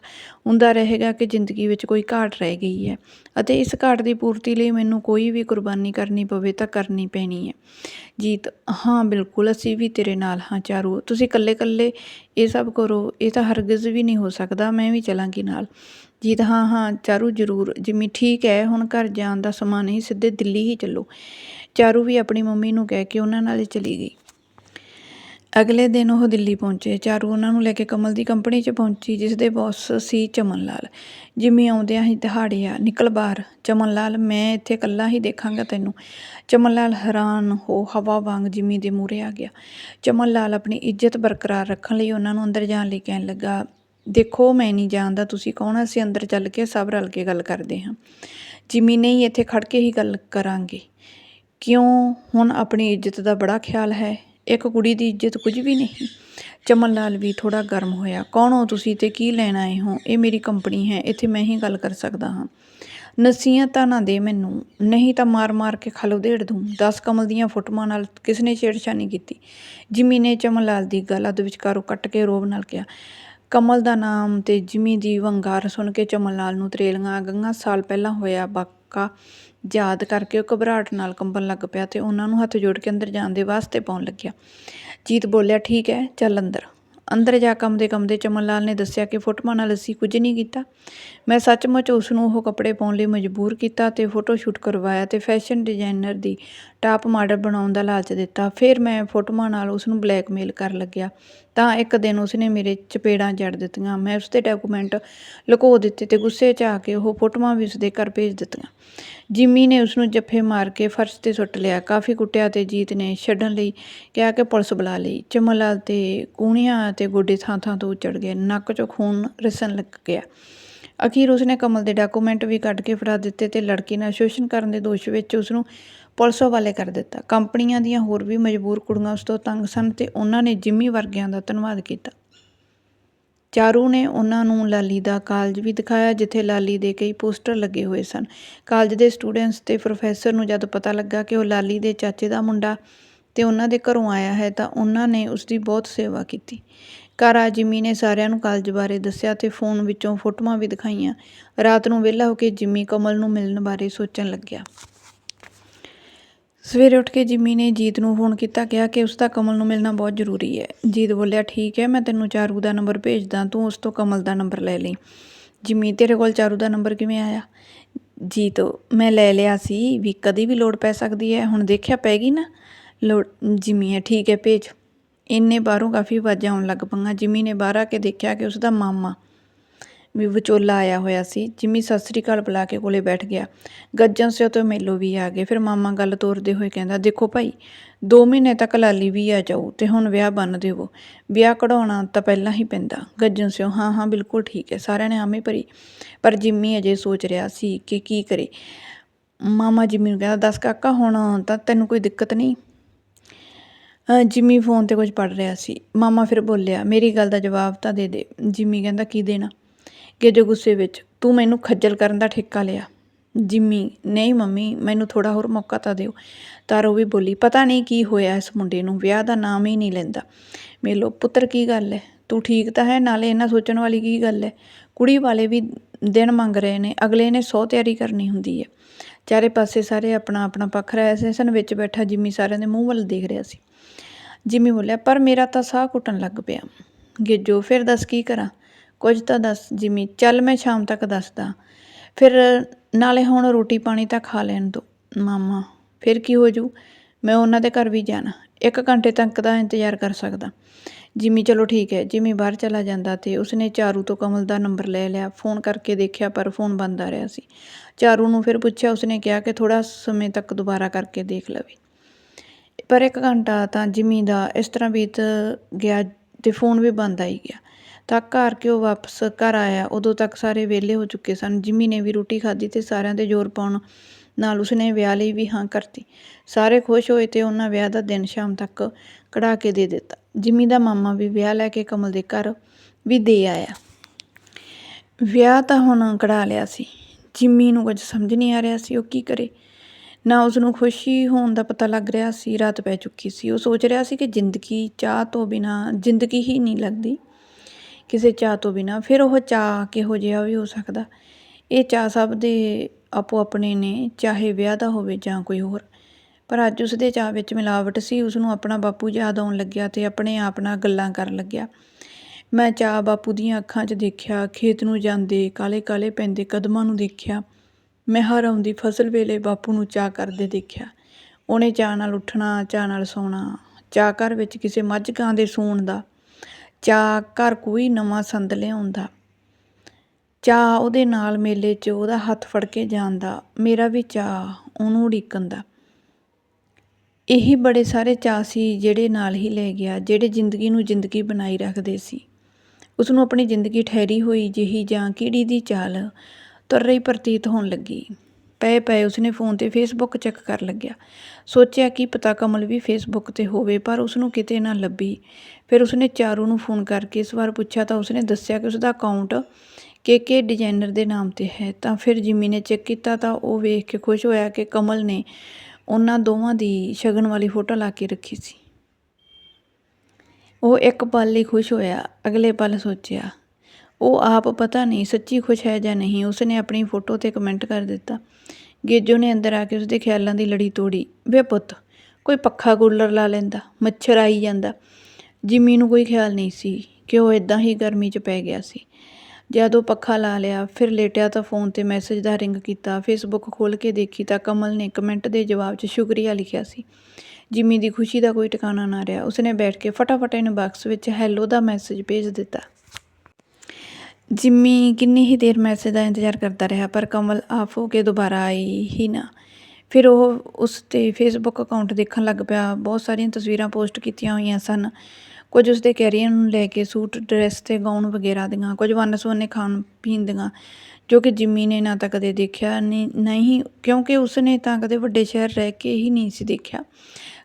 S2: ਹੁੰਦਾ ਰਹੇਗਾ ਕਿ ਜ਼ਿੰਦਗੀ ਵਿੱਚ ਕੋਈ ਘਾਟ ਰਹਿ ਗਈ ਹੈ ਅਤੇ ਇਸ ਘਾਟ ਦੀ ਪੂਰਤੀ ਲਈ ਮੈਨੂੰ ਕੋਈ ਵੀ ਕੁਰਬਾਨੀ ਕਰਨੀ ਪਵੇ ਤਾਂ ਕਰਨੀ ਪੈਣੀ ਹੈ। ਜੀਤ, ਹਾਂ, ਬਿਲਕੁਲ, ਅਸੀਂ ਵੀ ਤੇਰੇ ਨਾਲ ਹਾਂ, ਚਾਰੂ। ਤੁਸੀਂ ਇਕੱਲੇ ਇਕੱਲੇ ਇਹ ਸਭ ਕਰੋ, ਇਹ ਤਾਂ ਹਰਗਿਜ਼ ਵੀ ਨਹੀਂ ਹੋ ਸਕਦਾ, ਮੈਂ ਵੀ ਚਲਾਂਗੀ ਨਾਲ। ਜੀਤ, ਹਾਂ ਹਾਂ, ਚਾਰੂ, ਜ਼ਰੂਰ। ਜਿਮੀ ਠੀਕ ਹੈ, ਹੁਣ ਘਰ ਜਾਣ ਦਾ ਸਮਾਂ ਨਹੀਂ, ਸਿੱਧੇ ਦਿੱਲੀ ਹੀ ਚੱਲੋ। ਚਾਰੂ ਵੀ ਆਪਣੀ ਮੰਮੀ ਨੂੰ ਕਹਿ ਕੇ ਉਹਨਾਂ ਨਾਲ ਚਲੀ ਗਈ। ਅਗਲੇ ਦਿਨ ਉਹ ਦਿੱਲੀ ਪਹੁੰਚੇ। ਚਾਰੂ ਉਹਨਾਂ ਨੂੰ ਲੈ ਕੇ ਕਮਲ ਦੀ ਕੰਪਨੀ 'ਚ ਪਹੁੰਚੀ, ਜਿਸ ਦੇ ਬੌਸ ਸੀ ਚਮਨ ਲਾਲ ਜਿਮੀ ਆਉਂਦਿਆਂ ਹੀ ਦਿਹਾੜਿਆ ਨਿਕਲ ਬਾਹਰ। ਚਮਨ ਲਾਲ ਮੈਂ ਇੱਥੇ ਇਕੱਲਾ ਹੀ ਦੇਖਾਂਗਾ ਤੈਨੂੰ। ਚਮਨ ਲਾਲ ਹੈਰਾਨ ਹੋ ਹਵਾ ਵਾਂਗ ਜਿਮੀ ਦੇ ਮੂਹਰੇ ਆ ਗਿਆ। ਚਮਨ ਲਾਲ ਆਪਣੀ ਇੱਜ਼ਤ ਬਰਕਰਾਰ ਰੱਖਣ ਲਈ ਉਹਨਾਂ ਨੂੰ ਅੰਦਰ ਜਾਣ ਲਈ ਕਹਿਣ ਲੱਗਾ, ਦੇਖੋ, ਮੈਂ ਨਹੀਂ ਜਾਣਦਾ ਤੁਸੀਂ ਕੌਣ ਅਸੀਂ ਅੰਦਰ ਚੱਲ ਕੇ ਸਭ ਰਲ ਕੇ ਗੱਲ ਕਰਦੇ ਹਾਂ। ਜਿਮੀ ਨਹੀਂ, ਇੱਥੇ ਖੜ ਕੇ ਹੀ ਗੱਲ ਕਰਾਂਗੇ। ਕਿਉਂ? ਹੁਣ ਆਪਣੀ ਇੱਜ਼ਤ ਦਾ ਬੜਾ ਖਿਆਲ ਹੈ। ਇੱਕ ਕੁੜੀ ਦੀ ਇੱਜ਼ਤ ਕੁਝ ਵੀ ਨਹੀਂ। ਚਮਨ ਲਾਲ ਵੀ ਥੋੜਾ ਗਰਮ ਹੋਇਆ। ਕੌਣ ਹੋ ਤੁਸੀਂ ਤੇ ਕੀ ਲੈਣ ਆਏ ਹੋ? ਇਹ ਮੇਰੀ ਕੰਪਨੀ ਹੈ, ਇੱਥੇ ਮੈਂ ਹੀ ਗੱਲ ਕਰ ਸਕਦਾ ਹਾਂ। ਨਸੀਹਤਾਂ ਨਾ ਦੇ ਮੈਨੂੰ, ਨਹੀਂ ਤਾਂ ਮਾਰ-ਮਾਰ ਕੇ ਖਲ ਉਧੇੜ ਦੂੰ। 10 ਕਮਲ ਦੀਆਂ ਫੋਟੋਆਂ ਨਾਲ ਕਿਸ ਨੇ ਛੇੜਛਾਣੀ ਕੀਤੀ? ਜਿਮੀ ਨੇ ਚਮਨ ਲਾਲ ਦੀ ਗੱਲ ਅੱਧ ਵਿਚਕਾਰੋਂ ਕੱਟ ਕੇ ਰੋਬ ਨਾਲ ਕਿਹਾ। ਕਮਲ ਦਾ ਨਾਮ ਤੇ ਜਿਮੀ ਦੀ ਵੰਗਾਰ ਸੁਣ ਕੇ ਚਮਨ ਲਾਲ ਨੂੰ ਤਰੇਲੀਆਂ ਗੰਗਾ ਸਾਲ ਪਹਿਲਾਂ ਹੋਇਆ ਬਾਕਾ ਯਾਦ ਕਰਕੇ ਉਹ ਘਬਰਾਹਟ ਨਾਲ ਕੰਬਣ ਲੱਗ ਪਿਆ ਤੇ ਉਹਨਾਂ ਨੂੰ ਹੱਥ ਜੋੜ ਕੇ ਅੰਦਰ ਜਾਣ ਦੇ ਵਾਸਤੇ ਪਾਉਣ ਲੱਗਿਆ। ਜੀਤ ਬੋਲਿਆ, ਠੀਕ ਹੈ, ਚੱਲ ਅੰਦਰ। ਅੰਦਰ ਜਾ ਕੰਮਦੇ ਕੰਮਦੇ ਚਮਨ ਲਾਲ ਨੇ ਦੱਸਿਆ ਕਿ ਫੋਟੋਆਂ ਨਾਲ ਅਸੀਂ ਕੁਝ ਨਹੀਂ ਕੀਤਾ। ਮੈਂ ਸੱਚਮੁੱਚ ਉਸ ਨੂੰ ਉਹ ਕੱਪੜੇ ਪਾਉਣ ਲਈ ਮਜਬੂਰ ਕੀਤਾ ਤੇ ਫੋਟੋ ਸ਼ੂਟ ਕਰਵਾਇਆ ਤੇ ਫੈਸ਼ਨ ਡਿਜ਼ਾਈਨਰ ਦੀ ਟਾਪ ਮਾਡਲ ਬਣਾਉਣ ਦਾ ਲਾਲਚ ਦਿੱਤਾ। ਫਿਰ ਮੈਂ ਫੋਟੋਆਂ ਨਾਲ ਉਸ ਨੂੰ ਬਲੈਕਮੇਲ ਕਰਨ ਲੱਗਿਆ। ਤਾਂ ਇੱਕ ਦਿਨ ਉਸਨੇ ਮੇਰੇ ਚਪੇੜਾਂ ਜੜ ਦਿੱਤੀਆਂ। ਮੈਂ ਉਸਦੇ ਡਾਕੂਮੈਂਟ ਲੁਕੋ ਦਿੱਤੇ ਤੇ ਗੁੱਸੇ 'ਚ ਆ ਕੇ ਉਹ ਫੋਟੋਆਂ ਵੀ ਉਸਦੇ ਘਰ ਭੇਜ ਦਿੱਤੀਆਂ। ਜਿਮੀ ਨੇ ਉਸ ਨੂੰ ਜੱਫੇ ਮਾਰ ਕੇ ਫਰਸ਼ ਤੇ ਸੁੱਟ ਲਿਆ। ਕਾਫੀ ਕੁੱਟਿਆ ਤੇ ਜੀਤ ਨੇ ਛੱਡਣ ਲਈ ਕਿਹਾ ਕਿ ਪੁਲਿਸ ਬੁਲਾ ਲਈ। ਚਮਨ ਲਾਲ ਤੇ ਕੂਣੀਆਂ ਤੇ ਗੋਡੇ ਥਾਂ ਥਾਂ ਤੋਂ ਉੱਚੜ ਗਏ। ਨੱਕ 'ਚੋਂ ਖੂਨ ਰਿਸਣ ਲੱਗ ਗਿਆ। ਅਖੀਰ ਉਸਨੇ ਕਮਲ ਦੇ ਡਾਕੂਮੈਂਟ ਵੀ ਕੱਢ ਕੇ ਫੜਾ ਦਿੱਤੇ ਤੇ ਲੜਕੀ ਨਾਲ ਸ਼ੋਸ਼ਣ ਕਰਨ ਦੇ ਦੋਸ਼ ਵਿੱਚ ਉਸ ਨੂੰ ਪੁਲਿਸ ਹਵਾਲੇ ਕਰ ਦਿੱਤਾ। ਕੰਪਨੀਆਂ ਦੀਆਂ ਹੋਰ ਵੀ ਮਜਬੂਰ ਕੁੜੀਆਂ ਉਸ ਤੋਂ ਤੰਗ ਸਨ ਤੇ ਉਹਨਾਂ ਨੇ ਜਿੰਮੀ ਵਰਗਿਆਂ ਦਾ ਧੰਨਵਾਦ ਕੀਤਾ। ਚਾਰੂ ਨੇ ਉਹਨਾਂ ਨੂੰ ਲਾਲੀ ਦਾ ਕਾਲਜ ਵੀ ਦਿਖਾਇਆ, ਜਿੱਥੇ ਲਾਲੀ ਦੇ ਕਈ ਪੋਸਟਰ ਲੱਗੇ ਹੋਏ ਸਨ। ਕਾਲਜ ਦੇ ਸਟੂਡੈਂਟਸ ਤੇ ਪ੍ਰੋਫੈਸਰ ਨੂੰ ਜਦ ਪਤਾ ਲੱਗਾ ਕਿ ਉਹ ਲਾਲੀ ਦੇ ਚਾਚੇ ਦਾ ਮੁੰਡਾ ਤੇ ਉਹਨਾਂ ਦੇ ਘਰੋਂ ਆਇਆ ਹੈ ਤਾਂ ਉਹਨਾਂ ਨੇ ਉਸ ਦੀ ਬਹੁਤ ਸੇਵਾ ਕੀਤੀ। ਘਰ ਆ ਜਿਮੀ ਨੇ ਸਾਰਿਆਂ ਨੂੰ ਕਾਲਜ ਬਾਰੇ ਦੱਸਿਆ ਤੇ ਫੋਨ ਵਿੱਚੋਂ ਫੋਟੋਆਂ ਵੀ ਦਿਖਾਈਆਂ। ਰਾਤ ਨੂੰ ਵਿਹਲਾ ਹੋ ਕੇ ਜਿਮੀ ਕਮਲ ਨੂੰ ਮਿਲਣ ਬਾਰੇ ਸੋਚਣ ਲੱਗਿਆ। ਸਵੇਰੇ ਉੱਠ ਕੇ ਜਿਮੀ ਨੇ ਜੀਤ ਨੂੰ ਫੋਨ ਕੀਤਾ, ਕਿਹਾ ਕਿ ਉਸ ਦਾ ਕਮਲ ਨੂੰ ਮਿਲਣਾ ਬਹੁਤ ਜ਼ਰੂਰੀ ਹੈ। ਜੀਤ ਬੋਲਿਆ, ਠੀਕ ਹੈ, ਮੈਂ ਤੈਨੂੰ ਚਾਰੂ ਦਾ ਨੰਬਰ ਭੇਜਦਾ, ਤੂੰ ਉਸ ਤੋਂ ਕਮਲ ਦਾ ਨੰਬਰ ਲੈ ਲਈ। ਜਿਮੀ, ਤੇਰੇ ਕੋਲ ਚਾਰੂ ਦਾ ਨੰਬਰ ਕਿਵੇਂ ਆਇਆ? ਜੀਤ, ਮੈਂ ਲੈ ਲਿਆ ਸੀ, ਵੀ ਕਦੀ ਵੀ ਲੋੜ ਪੈ ਸਕਦੀ ਹੈ, ਹੁਣ ਦੇਖਿਆ ਪੈ ਗਈ ਨਾ? ਲੋੜ, ਜਿਮੀ ਹੈ, ਠੀਕ ਹੈ, ਭੇਜ। ਇੰਨੇ ਬਾਹਰੋਂ ਕਾਫੀ ਆਵਾਜ਼ਾਂ ਆਉਣ ਲੱਗ ਪਈਆਂ। ਜਿਮੀ ਨੇ ਬਾਹਰ ਆ ਕੇ ਦੇਖਿਆ ਕਿ ਉਸ ਦਾ ਮਾਮਾ ਵੀ ਵਿਚੋਲਾ ਆਇਆ ਹੋਇਆ ਸੀ ਜਿਮੀ ਸਤਿ ਸ੍ਰੀ ਅਕਾਲ ਬੁਲਾ ਕੇ ਕੋਲੇ ਬੈਠ ਗਿਆ। ਗੱਜਣ ਸਿਓ ਤੋਂ ਮੇਲੋ ਵੀ ਆ ਗਏ। ਫਿਰ ਮਾਮਾ ਗੱਲ ਤੋਰਦੇ ਹੋਏ ਕਹਿੰਦਾ ਦੇਖੋ ਭਾਈ 2 ਮਹੀਨੇ ਤੱਕ ਲਾਲੀ ਵੀ ਆ ਜਾਊ ਤੇ ਹੁਣ ਵਿਆਹ ਬੰਨ ਦੇਵੋ ਵਿਆਹ ਕਢਾਉਣਾ ਤਾਂ ਪਹਿਲਾਂ ਹੀ ਪੈਂਦਾ। ਗੱਜਣ ਸਿਓ ਹਾਂ ਹਾਂ ਬਿਲਕੁਲ ਠੀਕ ਹੈ ਸਾਰਿਆਂ ਨੇ ਹਾਮੀ ਭਰੀ। ਪਰ ਜਿਮੀ ਅਜੇ ਸੋਚ ਰਿਹਾ ਸੀ ਕਿ ਕੀ ਕਰੇ। ਮਾਮਾ ਜਿਮੀ ਨੂੰ ਕਹਿੰਦਾ ਦੱਸ ਕਾਕਾ ਹੁਣ ਤਾਂ ਤੈਨੂੰ ਕੋਈ ਦਿੱਕਤ ਨਹੀਂ? ਅ, ਜਿਮੀ ਫੋਨ ਤੇ ਕੁਝ ਪੜ ਰਿਹਾ ਸੀ। ਮਾਮਾ ਫਿਰ ਬੋਲਿਆ ਮੇਰੀ ਗੱਲ ਦਾ ਜਵਾਬ ਤਾਂ ਦੇ ਦੇ। ਜਿਮੀ ਕਹਿੰਦਾ ਕੀ ਦੇਣਾ? ਕਿ ਗੁੱਸੇ ਵਿੱਚ, ਤੂੰ ਮੈਨੂੰ ਖੱਜਲ ਕਰਨ ਦਾ ਠੇਕਾ ਲਿਆ। ਜਿੰਮੀ, ਨਹੀਂ ਮੰਮੀ, ਮੈਨੂੰ ਥੋੜਾ ਹੋਰ ਮੌਕਾ ਤਾਂ ਦਿਓ। ਤਾਰੋ ਵੀ ਬੋਲੀ, ਪਤਾ ਨਹੀਂ ਕੀ ਹੋਇਆ ਇਸ ਮੁੰਡੇ ਨੂੰ, ਵਿਆਹ ਦਾ ਨਾਮ ਹੀ ਨਹੀਂ ਲੈਂਦਾ। ਮੇਲੋ, ਪੁੱਤਰ ਕੀ ਗੱਲ ਹੈ ਤੂੰ ਠੀਕ ਤਾਂ ਹੈ, ਨਾਲੇ ਇਹਨਾਂ ਸੋਚਣ ਵਾਲੀ ਕੀ ਗੱਲ ਹੈ ਕੁੜੀ ਵਾਲੇ ਵੀ ਦਿਨ ਮੰਗ ਰਹੇ ਨੇ, ਅਗਲੇ ਨੇ ਸੌ ਤਿਆਰੀ ਕਰਨੀ ਹੁੰਦੀ ਹੈ ਚਾਰੇ ਪਾਸੇ ਸਾਰੇ ਆਪਣਾ ਆਪਣਾ ਪੱਖ ਰਹੇ ਸੀ ਸਨ ਵਿੱਚ ਬੈਠਾ ਜਿੰਮੀ ਸਾਰਿਆਂ ਦੇ ਮੂੰਹ ਵੱਲ ਦੇਖ ਰਿਹਾ ਸੀ। ਜਿੰਮੀ ਬੋਲਿਆ, ਪਰ ਮੇਰਾ ਤਾਂ ਸਾਹ ਘੁੱਟਣ ਲੱਗ ਪਿਆ। ਗਿੱਜੋ, ਫਿਰ ਦੱਸ ਕੀ ਕਰਾਂ? ਕੁਝ ਤਾਂ ਦੱਸ ਜਿਮੀ, ਚੱਲ ਮੈਂ ਸ਼ਾਮ ਤੱਕ ਦੱਸਦਾ। ਫਿਰ ਨਾਲੇ ਹੁਣ ਰੋਟੀ ਪਾਣੀ ਤਾਂ ਖਾ ਲੈਣ ਦੋ, ਮਾਮਾ। ਫਿਰ ਕੀ ਹੋ ਜੂ? ਮੈਂ ਉਹਨਾਂ ਦੇ ਘਰ ਵੀ ਜਾਣਾ। ਇੱਕ ਘੰਟੇ ਤੱਕ ਦਾ ਇੰਤਜ਼ਾਰ ਕਰ ਸਕਦਾ। ਜਿਮੀ, ਚਲੋ ਠੀਕ ਹੈ। ਜਿਮੀ ਬਾਹਰ ਚਲਾ ਜਾਂਦਾ ਤੇ ਉਸਨੇ ਚਾਰੂ ਤੋਂ ਕਮਲ ਦਾ ਨੰਬਰ ਲੈ ਲਿਆ। ਫੋਨ ਕਰਕੇ ਦੇਖਿਆ, ਪਰ ਫੋਨ ਬੰਦ ਆ ਰਿਹਾ ਸੀ। ਚਾਰੂ ਨੂੰ ਫਿਰ ਪੁੱਛਿਆ, ਉਸਨੇ ਕਿਹਾ ਕਿ ਥੋੜਾ ਸਮੇਂ ਤੱਕ ਦੁਬਾਰਾ ਕਰਕੇ ਦੇਖ ਲਵੇ। ਪਰ ਇੱਕ ਘੰਟਾ ਤਾਂ ਜਿਮੀ ਦਾ ਇਸ ਤਰ੍ਹਾਂ ਬੀਤ ਗਿਆ ਤੇ ਫੋਨ ਵੀ ਬੰਦ ਆਈ ਗਿਆ। ਤਾਂ ਘਰ ਕਿਉਂ ਵਾਪਸ ਘਰ ਆਇਆ। ਉਦੋਂ ਤੱਕ ਸਾਰੇ ਵਿਹਲੇ ਹੋ ਚੁੱਕੇ ਸਨ। ਜਿਮੀ ਨੇ ਵੀ ਰੋਟੀ ਖਾਧੀ ਤੇ ਸਾਰਿਆਂ ਦੇ ਜ਼ੋਰ ਪਾਉਣ ਨਾਲ ਉਸਨੇ ਵਿਆਹ ਲਈ ਵੀ ਹਾਂ ਕਰਤੀ। ਸਾਰੇ ਖੁਸ਼ ਹੋਏ ਤੇ ਉਹਨਾਂ ਵਿਆਹ ਦਾ ਦਿਨ ਸ਼ਾਮ ਤੱਕ ਕਢਾ ਕੇ ਦੇ ਦਿੱਤਾ। ਜਿਮੀ ਦਾ ਮਾਮਾ ਵੀ ਵਿਆਹ ਲੈ ਕੇ ਕਮਲ ਦੇ ਘਰ ਵੀ ਦੇ ਆਇਆ। ਵਿਆਹ ਤਾਂ ਹੁਣ ਕਢਾ ਲਿਆ ਸੀ। ਜਿੰਮੀ ਨੂੰ ਕੁਝ ਸਮਝ ਨਹੀਂ ਆ ਰਿਹਾ ਸੀ ਉਹ ਕੀ ਕਰੇ। ਨਾ ਉਸ ਨੂੰ ਖੁਸ਼ੀ ਹੋਣ ਦਾ ਪਤਾ ਲੱਗ ਰਿਹਾ ਸੀ। ਰਾਤ ਪੈ ਚੁੱਕੀ ਸੀ। ਉਹ ਸੋਚ ਰਿਹਾ ਸੀ ਕਿ ਜ਼ਿੰਦਗੀ ਚਾਹ ਤੋਂ ਬਿਨਾ ਜ਼ਿੰਦਗੀ ਹੀ ਨਹੀਂ ਲੱਗਦੀ। ਕਿਸੇ ਚਾਹ ਤੋਂ ਬਿਨਾਂ, ਫਿਰ ਉਹ ਚਾਹ ਕਿਹੋ ਜਿਹਾ ਵੀ ਹੋ ਸਕਦਾ। ਇਹ ਚਾਹ ਸਭ ਦੇ ਆਪੋ ਆਪਣੇ ਨੇ, ਚਾਹੇ ਵਿਆਹ ਦਾ ਹੋਵੇ ਜਾਂ ਕੋਈ ਹੋਰ। ਪਰ ਅੱਜ ਉਸ ਦੇ ਚਾਹ ਵਿੱਚ ਮਿਲਾਵਟ ਸੀ, ਉਸ ਨੂੰ ਆਪਣਾ ਬਾਪੂ ਯਾਦ ਆਉਣ ਲੱਗਿਆ ਤੇ ਆਪਣੇ ਆਪ ਨਾਲ ਗੱਲਾਂ ਕਰਨ ਲੱਗਿਆ। ਮੈਂ ਚਾਹ ਬਾਪੂ ਦੀਆਂ ਅੱਖਾਂ 'ਚ ਦੇਖਿਆ, ਖੇਤ ਨੂੰ ਜਾਂਦੇ ਕਾਲੇ ਕਾਲੇ ਪੈਂਦੇ ਕਦਮਾਂ ਨੂੰ ਦੇਖਿਆ। ਮੈਂ ਹਰ ਆਉਂਦੀ ਫਸਲ ਵੇਲੇ ਬਾਪੂ ਨੂੰ ਚਾਹ ਕਰਦੇ ਦੇਖਿਆ। ਉਹਨੇ ਚਾਹ ਨਾਲ ਉੱਠਣਾ, ਚਾਹ ਨਾਲ ਸੌਣਾ, ਚਾਹ ਘਰ ਵਿੱਚ ਕਿਸੇ ਮੱਝ ਗਾਂ ਦੇ ਸੂਣ ਦਾ। ਚਾਹ ਘਰ ਕੋਈ ਨਵਾਂ ਸੰਦ ਲਿਆਉਂਦਾ। ਚਾਹ ਉਹਦੇ ਨਾਲ ਮੇਲੇ 'ਚ ਉਹਦਾ ਹੱਥ ਫੜ ਕੇ ਜਾਣ ਦਾ ਮੇਰਾ ਵੀ ਚਾਹ, ਉਹਨੂੰ ਉਡੀਕਣ ਦਾ ਇਹੀ ਬੜੇ ਸਾਰੇ ਚਾਅ ਸੀ ਜਿਹੜੇ ਨਾਲ ਹੀ ਲੈ ਗਿਆ, ਜਿਹੜੇ ਜ਼ਿੰਦਗੀ ਨੂੰ ਜ਼ਿੰਦਗੀ ਬਣਾਈ ਰੱਖਦੇ ਸੀ। ਉਸ ਨੂੰ ਆਪਣੀ ਜ਼ਿੰਦਗੀ ਠਹਿਰੀ ਹੋਈ ਜਿਹੀ ਜਾਂ ਕੀੜੀ ਦੀ ਚਾਲ ਤੁਰ ਰਹੀ ਪ੍ਰਤੀਤ ਹੋਣ ਲੱਗੀ। ਪਏ ਪਏ ਉਸਨੇ ਫੋਨ ਤੇ ਫੇਸਬੁੱਕ ਚੈੱਕ ਕਰ ਲੱਗਿਆ। ਸੋਚਿਆ ਕਿ ਪਤਾ ਕਮਲ ਵੀ ਫੇਸਬੁੱਕ ਤੇ ਹੋਵੇ, ਪਰ ਉਸ ਨੂੰ ਕਿਤੇ ਨਾ ਲੱਭੀ। ਫਿਰ ਉਸਨੇ ਚਾਰੂ ਨੂੰ ਫੋਨ ਕਰਕੇ ਇਸ ਵਾਰ ਪੁੱਛਿਆ ਤਾਂ ਉਸਨੇ ਦੱਸਿਆ ਕਿ ਉਸਦਾ ਅਕਾਊਂਟ ਕੇਕੇ ਡਿਜ਼ਾਈਨਰ ਦੇ ਨਾਮ ਤੇ ਹੈ। ਤਾਂ ਫਿਰ ਜਿਮੀ ਨੇ ਚੈੱਕ ਕੀਤਾ ਤਾਂ ਉਹ ਵੇਖ ਕੇ ਖੁਸ਼ ਹੋਇਆ ਕਿ ਕਮਲ ਨੇ ਉਹਨਾਂ ਦੋਵਾਂ ਦੀ ਸ਼ਗਨ ਵਾਲੀ ਫੋਟੋ ਲਾ ਕੇ ਰੱਖੀ ਸੀ। ਉਹ ਇੱਕ ਪਲ ਲਈ ਖੁਸ਼ ਹੋਇਆ, ਅਗਲੇ ਪਲ ਸੋਚਿਆ ਉਹ ਆਪ ਪਤਾ ਨਹੀਂ ਸੱਚੀ ਖੁਸ਼ ਹੈ ਜਾਂ ਨਹੀਂ, ਉਸਨੇ ਆਪਣੀ ਫੋਟੋ ਤੇ ਕਮੈਂਟ ਕਰ ਦਿੱਤਾ। ਗੇਜੋ ਨੇ ਅੰਦਰ ਆ ਕੇ ਉਸਦੇ ਖਿਆਲਾਂ ਦੀ ਲੜੀ ਤੋੜੀ। ਵੇ ਪੁੱਤ, ਕੋਈ ਪੱਖਾ ਕੂਲਰ ਲਾ ਲੈਂਦਾ, ਮੱਛਰ ਆਈ ਜਾਂਦਾ। ਜਿੰਮੀ ਨੂੰ ਕੋਈ ਖਿਆਲ ਨਹੀਂ ਸੀ ਕਿ ਉਹ ਇਦਾਂ ਹੀ ਗਰਮੀ 'ਚ ਪੈ ਗਿਆ ਸੀ। ਜਦ ਉਹ ਪੱਖਾ ਲਾ ਲਿਆ, ਫਿਰ ਲੇਟਿਆ ਤਾਂ ਫੋਨ ਤੇ ਮੈਸੇਜ ਦਾ ਰਿੰਗ ਕੀਤਾ ਫੇਸਬੁੱਕ ਖੋਲ੍ਹ ਕੇ ਦੇਖੀ ਤਾਂ ਕਮਲ ਨੇ ਕਮੈਂਟ ਦੇ ਜਵਾਬ 'ਚ ਸ਼ੁਕਰੀਆ ਲਿਖਿਆ ਸੀ। ਜਿੰਮੀ ਦੀ ਖੁਸ਼ੀ ਦਾ ਕੋਈ ਟਿਕਾਣਾ ਨਾ ਰਿਹਾ। ਉਸਨੇ ਬੈਠ ਕੇ ਫਟਾਫਟ ਇਹਨੂੰ ਬਾਕਸ ਵਿੱਚ ਹੈਲੋ ਦਾ ਮੈਸੇਜ ਭੇਜ ਦਿੱਤਾ। ਜਿੰਮੀ ਕਿੰਨੀ ਹੀ ਦੇਰ ਮੈਸੇਜ ਦਾ ਇੰਤਜ਼ਾਰ ਕਰਦਾ ਰਿਹਾ, ਪਰ ਕਮਲ ਆਫ ਹੋ ਕੇ ਦੁਬਾਰਾ ਆਈ ਹੀ ਨਾ। ਫਿਰ ਉਹ ਉਸ ਤੇ ਫੇਸਬੁੱਕ ਅਕਾਊਂਟ ਦੇਖਣ ਲੱਗ ਪਿਆ। ਬਹੁਤ ਸਾਰੀਆਂ ਤਸਵੀਰਾਂ ਪੋਸਟ ਕੀਤੀਆਂ ਹੋਈਆਂ ਸਨ। ਕੁਝ ਉਸਦੇ ਕੈਰੀਅਰ ਨੂੰ ਲੈ ਕੇ ਸੂਟ, ਡਰੈਸ ਤੇ ਗਾਊਨ ਵਗੈਰਾ ਦੀਆਂ, ਕੁਝ ਵੰਨ ਸੁਵੰਨੇ ਖਾਣ ਪੀਣ ਦੀਆਂ, ਜੋ ਕਿ ਜਿੰਮੀ ਨੇ ਨਾ ਤਾਂ ਕਦੇ ਦੇਖਿਆ ਨਹੀਂ ਨਹੀਂ, ਕਿਉਂਕਿ ਉਸਨੇ ਤਾਂ ਕਦੇ ਵੱਡੇ ਸ਼ਹਿਰ ਰਹਿ ਕੇ ਹੀ ਨਹੀਂ ਸੀ ਦੇਖਿਆ।